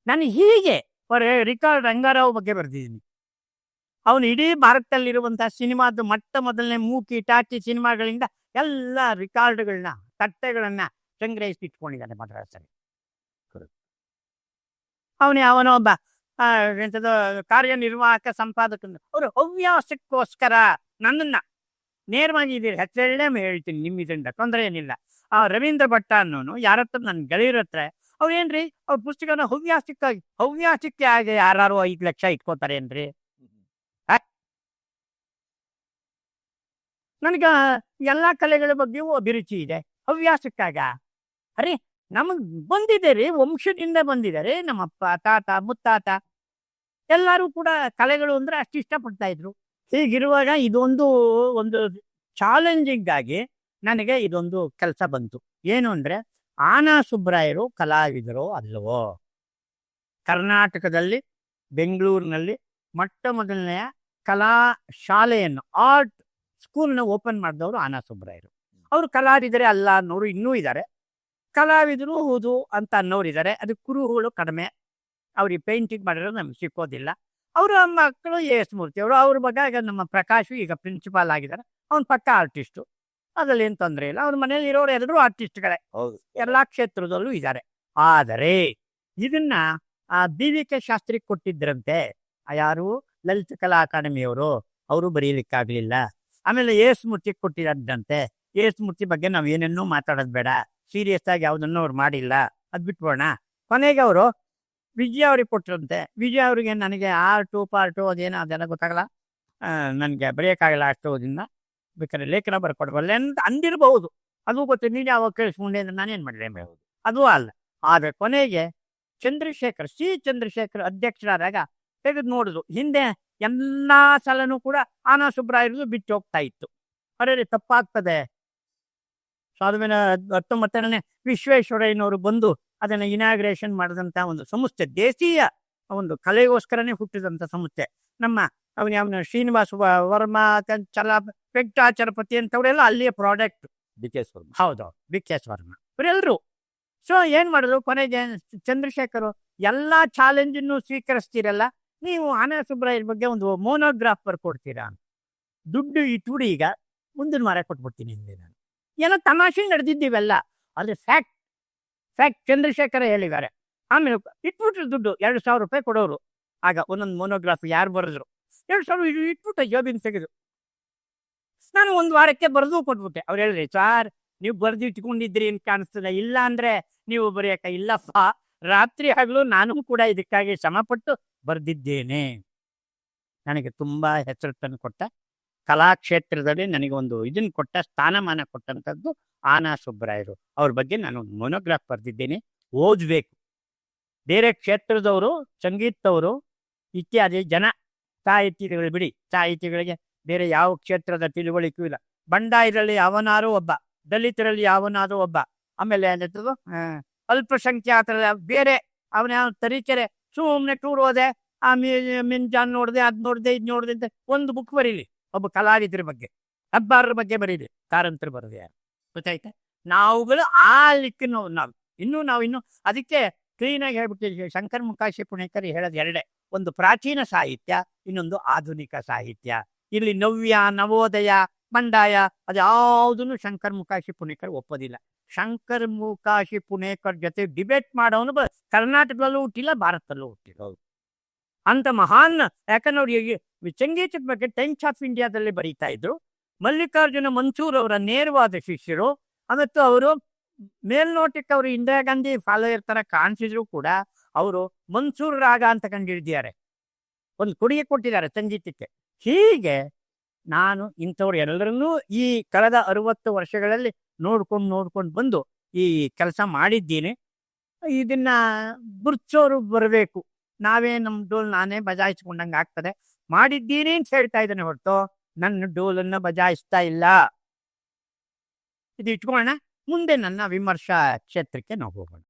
ನಾನು ಹೀಗೆ ರಿಕಾರ್ಡ್ ರಂಗಾರಾವ್ ಬಗ್ಗೆ ಬರೆದಿದ್ದೀನಿ. ಅವನು ಇಡೀ ಭಾರತದಲ್ಲಿರುವಂತಹ ಸಿನಿಮಾದ ಮೊಟ್ಟ ಮೊದಲನೇ ಮೂಕಿ ಟಾಚಿ ಸಿನಿಮಾಗಳಿಂದ ಎಲ್ಲ ರಿಕಾರ್ಡ್ಗಳನ್ನ ತಟ್ಟೆಗಳನ್ನ ಸಂಗ್ರಹಿಸಿ ಇಟ್ಕೊಂಡಿದ್ದಾನೆ ಮದ್ರಾಸಲ್ಲಿ. ಅವನು ಯಾವನೋ ಒಬ್ಬ ಆ, ಎಂಥದೋ ಕಾರ್ಯನಿರ್ವಾಹಕ ಸಂಪಾದಕ ಅವರು ಹವ್ಯಾಸಕ್ಕೋಸ್ಕರ ನನ್ನನ್ನ ನೇರವಾಗಿ ಇದೀರಿ ಹೇಳ್ತೀನಿ ನಿಮ್ಮ ಇದರಿಂದ ತೊಂದರೆ ಏನಿಲ್ಲ. ಆ ರವೀಂದ್ರ ಭಟ್ಟ ಅನ್ನೋನು ಯಾರ ಹತ್ರ ನನ್ನ ಗೆಳೆಯರ ಹತ್ರ ಅವ್ರು ಏನ್ರಿ ಅವ್ರ ಪುಸ್ತಕನ ಹವ್ಯಾಸಕ್ಕಾಗಿ ಹವ್ಯಾಸಕ್ಕೆ ಆಗಿ ಯಾರು ಐದು ಲಕ್ಷ ಇಟ್ಕೋತಾರೆ ಏನ್ರಿ? ನನಗ ಎಲ್ಲಾ ಕಲೆಗಳ ಬಗ್ಗೆಯೂ ಅಭಿರುಚಿ ಇದೆ. ಹವ್ಯಾಸಕ್ಕಾಗ? ಅರೆ ನಮಗ್ ಬಂದಿದೆ ರೀ ವಂಶದಿಂದ ಬಂದಿದ್ದಾರೆ ನಮ್ಮ ಅಪ್ಪ ತಾತ ಮುತ್ತಾತ. ಎಲ್ಲರೂ ಕೂಡ ಕಲೆಗಳು ಅಂದ್ರೆ ಅಷ್ಟು ಇಷ್ಟಪಡ್ತಾ ಇದ್ರು. ಹೀಗಿರುವಾಗ ಇದೊಂದು ಒಂದು ಚಾಲೆಂಜಿಂಗ್ ಆಗಿ ನನಗೆ ಇದೊಂದು ಕೆಲಸ ಬಂತು. ಏನು ಅಂದ್ರೆ ಆನಾ ಸುಬ್ರಾಯರು ಕಲಾವಿದರು ಅಲ್ಲವೋ? ಕರ್ನಾಟಕದಲ್ಲಿ, ಬೆಂಗಳೂರಿನಲ್ಲಿ ಮೊಟ್ಟ ಮೊದಲನೆಯ ಕಲಾ ಶಾಲೆಯನ್ನು, ಆರ್ಟ್ ಸ್ಕೂಲ್ನ ಓಪನ್ ಮಾಡಿದವರು ಆನಾ ಸುಬ್ರಾಯರು. ಅವರು ಕಲಾವಿದರೆ ಅಲ್ಲ ಅನ್ನೋರು ಇನ್ನೂ ಇದ್ದಾರೆ. ಕಲಾವಿದರು ಹೌದು ಅಂತ ಅನ್ನೋರು ಇದ್ದಾರೆ ಅದು ಕುರುಹುಗಳು ಕಡಿಮೆ ಅವ್ರಿಗೆ ಪೇಂಟಿಂಗ್ ಮಾಡಿರೋದು ನಮ್ಗೆ ಸಿಕ್ಕೋದಿಲ್ಲ. ಅವರ ಮಕ್ಕಳು ಎ ಎಸ್ ಮೂರ್ತಿ ಅವರು ಅವ್ರ ಮಗ ಈಗ ನಮ್ಮ ಪ್ರಕಾಶ್ ಈಗ ಪ್ರಿನ್ಸಿಪಾಲ್ ಆಗಿದ್ದಾರೆ. ಅವ್ನ ಪಕ್ಕ ಆರ್ಟಿಸ್ಟು ಅದ್ರಲ್ಲಿ ಏನು ತೊಂದರೆ ಇಲ್ಲ. ಅವ್ರ ಮನೇಲಿ ಇರೋರು ಎಲ್ಲರೂ ಆರ್ಟಿಸ್ಟ್ಗಳೇ ಹೌದು. ಎಲ್ಲಾ ಕ್ಷೇತ್ರದಲ್ಲೂ ಇದ್ದಾರೆ. ಆದರೆ ಇದನ್ನ ಆ ಬಿ ವಿ ಕೆ ಶಾಸ್ತ್ರಿ ಕೊಟ್ಟಿದ್ರಂತೆ. ಯಾರು? ಲಲಿತ ಕಲಾ ಅಕಾಡೆಮಿಯವರು ಅವರು. ಬರೀಲಿಕ್ಕಾಗ್ಲಿಲ್ಲ. ಆಮೇಲೆ ಎಸ್ ಮೂರ್ತಿ ಕೊಟ್ಟಿದ್ದಂತೆ ಎಸ್ ಮೂರ್ತಿ ಬಗ್ಗೆ ನಾವು ಏನೇನೂ ಮಾತಾಡೋದು ಬೇಡ. ಸೀರಿಯಸ್ ಆಗಿ ಯಾವುದನ್ನು ಅವ್ರು ಮಾಡಿಲ್ಲ. ಅದ್ ಬಿಟ್ಬೋಣ ಕೊನೆಗೆ ಅವರು ವಿಜಯ ಅವ್ರಿಗೆ ಕೊಟ್ಟರಂತೆ ವಿಜಯ ಅವರಿಗೆ ನನಗೆ ಆರ್ಟು ಪಾರ್ಟು ಅದೇನೋ ಅದೆಲ್ಲ ಗೊತ್ತಾಗಲ್ಲ. ನನಗೆ ಬರೆಯೋಕ್ಕಾಗಲ್ಲ ಅಷ್ಟು ಓದಿನ ಬೇಕಾದ್ರೆ ಲೇಖನ ಬರ್ಕೊಡ್ಬಲ್ಲ ಅಂತ ಅಂದಿರಬಹುದು. ಅದು ಗೊತ್ತು, ನೀನು ಯಾವಾಗ ಕೇಳಿಸ್ಕೊಂಡೆ ಅಂದ್ರೆ ನಾನೇನು ಮಾಡಿದೆ? ಅದು ಅಲ್ಲ. ಆದರೆ ಕೊನೆಗೆ ಚಂದ್ರಶೇಖರ್ ಸಿ ಚಂದ್ರಶೇಖರ್ ಅಧ್ಯಕ್ಷರಾದಾಗ ತೆಗೆದು ನೋಡಿದ್ರು ಹಿಂದೆ ಎಲ್ಲ ಸಲನೂ ಕೂಡ ಆನಾ ಸುಬ್ರಾಯರು ಬಿಟ್ಟು ಹೋಗ್ತಾ ಇತ್ತು. ಅರೆ ತಪ್ಪಾಗ್ತದೆ. ಸಾವಿರದ ಹತ್ತೊಂಬತ್ತೆರಡನೇ ವಿಶ್ವೇಶ್ವರಯ್ಯನವರು ಬಂದು ಅದನ್ನ ಇನಾಗ್ರೇಷನ್ ಮಾಡಿದಂಥ ಒಂದು ಸಂಸ್ಥೆ ದೇಶೀಯ ಒಂದು ಕಲೆಗೋಸ್ಕರನೇ ಹುಟ್ಟಿದಂಥ ಸಂಸ್ಥೆ. ನಮ್ಮ ಅವನ ಅವನ ಶ್ರೀನಿವಾಸ ವರ್ಮಾ ಚಲ ವೆಂಕಟಾಚಲಪತಿ ಅಂತವರೆಲ್ಲ ಅಲ್ಲಿಯ ಪ್ರಾಡಕ್ಟ್ ಬಿ ಕೆ ಸ್ವರ್ಮ ಹೌದು ಬಿ ಕೆ ಸ್ವರ್ಣ ಇವರೆಲ್ಲರೂ ಸೊ ಏನ್ ಮಾಡಿದ್ರು ಕೊನೆಗೆ ಚಂದ್ರಶೇಖರ್ ಎಲ್ಲ ಚಾಲೆಂಜನ್ನು ಸ್ವೀಕರಿಸ್ತೀರಲ್ಲ? ನೀವು ಆನಂದ ಸುಬ್ರಾಯ್ ಬಗ್ಗೆ ಒಂದು ಮೋನೋಗ್ರಾಫ್ ಬರ್ಕೊಡ್ತೀರಾ ಅಂತ ದುಡ್ಡು ಇಟ್ಬಿಡಿ ಈಗ ಮುಂದಿನ ವಾರ ಕೊಟ್ಬಿಡ್ತೀನಿ ಹಿಂದೆ ನಾನು. ಏನೋ ತಮಾಷೆ ನಡೆದಿದ್ದೀವೆಲ್ಲ? ಅದು ಫ್ಯಾಕ್ಟ್ ಫ್ಯಾಕ್ಟ್ ಚಂದ್ರಶೇಖರ ಹೇಳಿದ್ದಾರೆ. ಆಮೇಲೆ ಇಟ್ಬಿಟ್ರು ದುಡ್ಡು, ಎರಡು ಸಾವಿರ ರೂಪಾಯಿ ಕೊಡೋರು. ಆಗ ಒಂದೊಂದು ಮೋನೋಗ್ರಾಫ್ ಯಾರು ಬರೆದ್ರು? ಎರಡು ಸಾವಿರ ಇಟ್ಬಿಟ್ಟು ಜೋಬಿನ ತೆಗೆದು ನಾನು ಒಂದು ವಾರಕ್ಕೆ ಬರೆದು ಕೊಟ್ಬಿಟ್ಟೆ. ಅವ್ರು ಹೇಳಿದ್ರಿ, ಸಾರ್, ನೀವು ಬರೆದು ಇಟ್ಕೊಂಡಿದ್ರಿ ಅಂತ ಕಾಣಿಸ್ತದೆ. ಇಲ್ಲ ಅಂದ್ರೆ ನೀವು ಬರೆಯಕ ಇಲ್ಲಪ್ಪ ರಾತ್ರಿ ಹಗಲು ನಾನು ಕೂಡ ಇದಕ್ಕಾಗಿ ಶ್ರಮಪಟ್ಟು ಬರೆದಿದ್ದೇನೆ. ನನಗೆ ತುಂಬಾ ಹೆಸರು ತಂದು ಕೊಟ್ಟ ಕಲಾಕ್ಷೇತ್ರದಲ್ಲಿ ನನಗೆ ಒಂದು ಇದನ್ನ ಕೊಟ್ಟ, ಸ್ಥಾನಮಾನ ಕೊಟ್ಟಂಥದ್ದು ಆನಾ ಸುಬ್ರಾಯರು ಅವ್ರ. ಬಗ್ಗೆ ನಾನು ಮೊನೋಗ್ರಾಫ್ ಬರೆದಿದ್ದೇನೆ. ಓದ್ಬೇಕು. ಬೇರೆ ಕ್ಷೇತ್ರದವರು ಸಂಗೀತದವರು ಇತ್ಯಾದಿ ಜನ ಸಾಹಿತಿಗಳು ಬಿಡಿ. ಸಾಹಿತಿಗಳಿಗೆ ಬೇರೆ ಯಾವ ಕ್ಷೇತ್ರದ ತಿಳುವಳಿಕೆಯೂ ಇಲ್ಲ. ಬಂಡಾಯರಲ್ಲಿ ಯಾವನಾರು ಒಬ್ಬ, ದಲಿತರಲ್ಲಿ ಯಾವನಾರು ಒಬ್ಬ, ಆಮೇಲೆ ಏನಿರ್ತದೋ ಅಲ್ಪಸಂಖ್ಯಾತರ ಬೇರೆ, ಅವನ ತರೀಕೆರೆ ಸುಮ್ಮನೆ ಟೂರ್ ಹೋದೆ, ಆ ಮಿ- ಮಿಂಜಾನ್ ನೋಡಿದೆ, ಅದ್ ನೋಡಿದೆ, ಇದ್ ನೋಡಿದೆ ಅಂತ ಒಂದು ಬುಕ್ ಬರೀಲಿ. ಒಬ್ಬ ಕಲಾವಿದ್ರ ಬಗ್ಗೆ ಹಬ್ಬಾರರ ಬಗ್ಗೆ ಬರೀಲಿ ಕಾರಂತರು ಬರೋದು ಯಾರು? ಗೊತ್ತಾಯ್ತಾ? ನಾವುಗಳು ಆ ಲಿಕ್ಕಿನ ನಾವು ಇನ್ನೂ ನಾವು ಇನ್ನು ಅದಕ್ಕೆ ಕ್ಲೀನಾಗಿ ಹೇಳ್ಬಿಟ್ಟಿದ್ವಿ ಶಂಕರ್ ಮುಖಾಶಿ ಪುಣೇಕರ್ ಹೇಳೋದು ಎರಡೇ. ಒಂದು ಪ್ರಾಚೀನ ಸಾಹಿತ್ಯ, ಇನ್ನೊಂದು ಆಧುನಿಕ ಸಾಹಿತ್ಯ. ಇಲ್ಲಿ ನವ್ಯ, ನವೋದಯ, ಬಂಡಾಯ, ಅದ್ಯಾವುದನ್ನು ಶಂಕರ್ ಮುಖಾಶಿ ಪುಣೇಕರ್ ಒಪ್ಪೋದಿಲ್ಲ. ಶಂಕರ್ ಮುಖಾಶಿ ಪುಣೇಕರ್ ಜೊತೆ ಡಿಬೇಟ್ ಮಾಡೋನು ಬ- ಕರ್ನಾಟಕದಲ್ಲೂ ಹುಟ್ಟಿಲ್ಲ, ಭಾರತದಲ್ಲೂ ಹುಟ್ಟಿಲ್ಲ. ಅಂತ ಮಹಾನ್, ಯಾಕಂದ್ರೆ ಅವ್ರು ಈ ಸಂಗೀತದ ಬಗ್ಗೆ ಟೈಮ್ಸ್ ಆಫ್ ಇಂಡಿಯಾದಲ್ಲಿ ಬರೀತಾ ಇದ್ರು. ಮಲ್ಲಿಕಾರ್ಜುನ ಮನ್ಸೂರ್ ಅವರ ನೇರವಾದ ಶಿಷ್ಯರು ಮತ್ತು ಅವರು ಮೇಲ್ನೋಟಕ್ಕೆ ಅವರು ಇಂದಿರಾ ಗಾಂಧಿ ಫಾಲೋಯರ್ ತರ ಕಾಣಿಸಿದ್ರು ಕೂಡ ಅವರು ಮನ್ಸೂರ್ ರಾಗ ಅಂತ ಕಂಡಿಡಿದ್ದಾರೆ ಒಂದು ಕೊಡುಗೆ ಕೊಟ್ಟಿದ್ದಾರೆ ಸಂಗೀತಕ್ಕೆ. ಹೀಗೆ ನಾನು ಇಂಥವ್ರು ಎಲ್ಲರನ್ನೂ ಈ ಕಳೆದ ಅರವತ್ತು ವರ್ಷಗಳಲ್ಲಿ ನೋಡ್ಕೊಂಡು ನೋಡ್ಕೊಂಡು ಬಂದು ಈ ಕೆಲಸ ಮಾಡಿದ್ದೀನಿ. ಇದನ್ನ ಬುರ್ಚೋರು ಬರಬೇಕು. ನಾವೇ ನಮ್ಮ ಡೋಲ್ ನಾನೇ ಬಜಾಯಿಸ್ಕೊಂಡಂಗೆ ಆಗ್ತದೆ. ಮಾಡಿದ್ದೀನಿ ಅಂತ ಹೇಳ್ತಾ ಇದ್ದಾನೆ ಹೊರತು, ನನ್ನ ಡೋಲನ್ನ ಬಜಾಯಿಸ್ತಾ ಇಲ್ಲ ಇದು ಇಟ್ಕೊಳ್ಳೋಣ, ಮುಂದೆ ನನ್ನ ವಿಮರ್ಶಾ ಕ್ಷೇತ್ರಕ್ಕೆ ನಾವು ಹೋಗೋಣ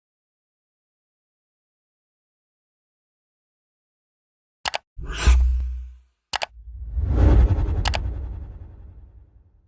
Yeah.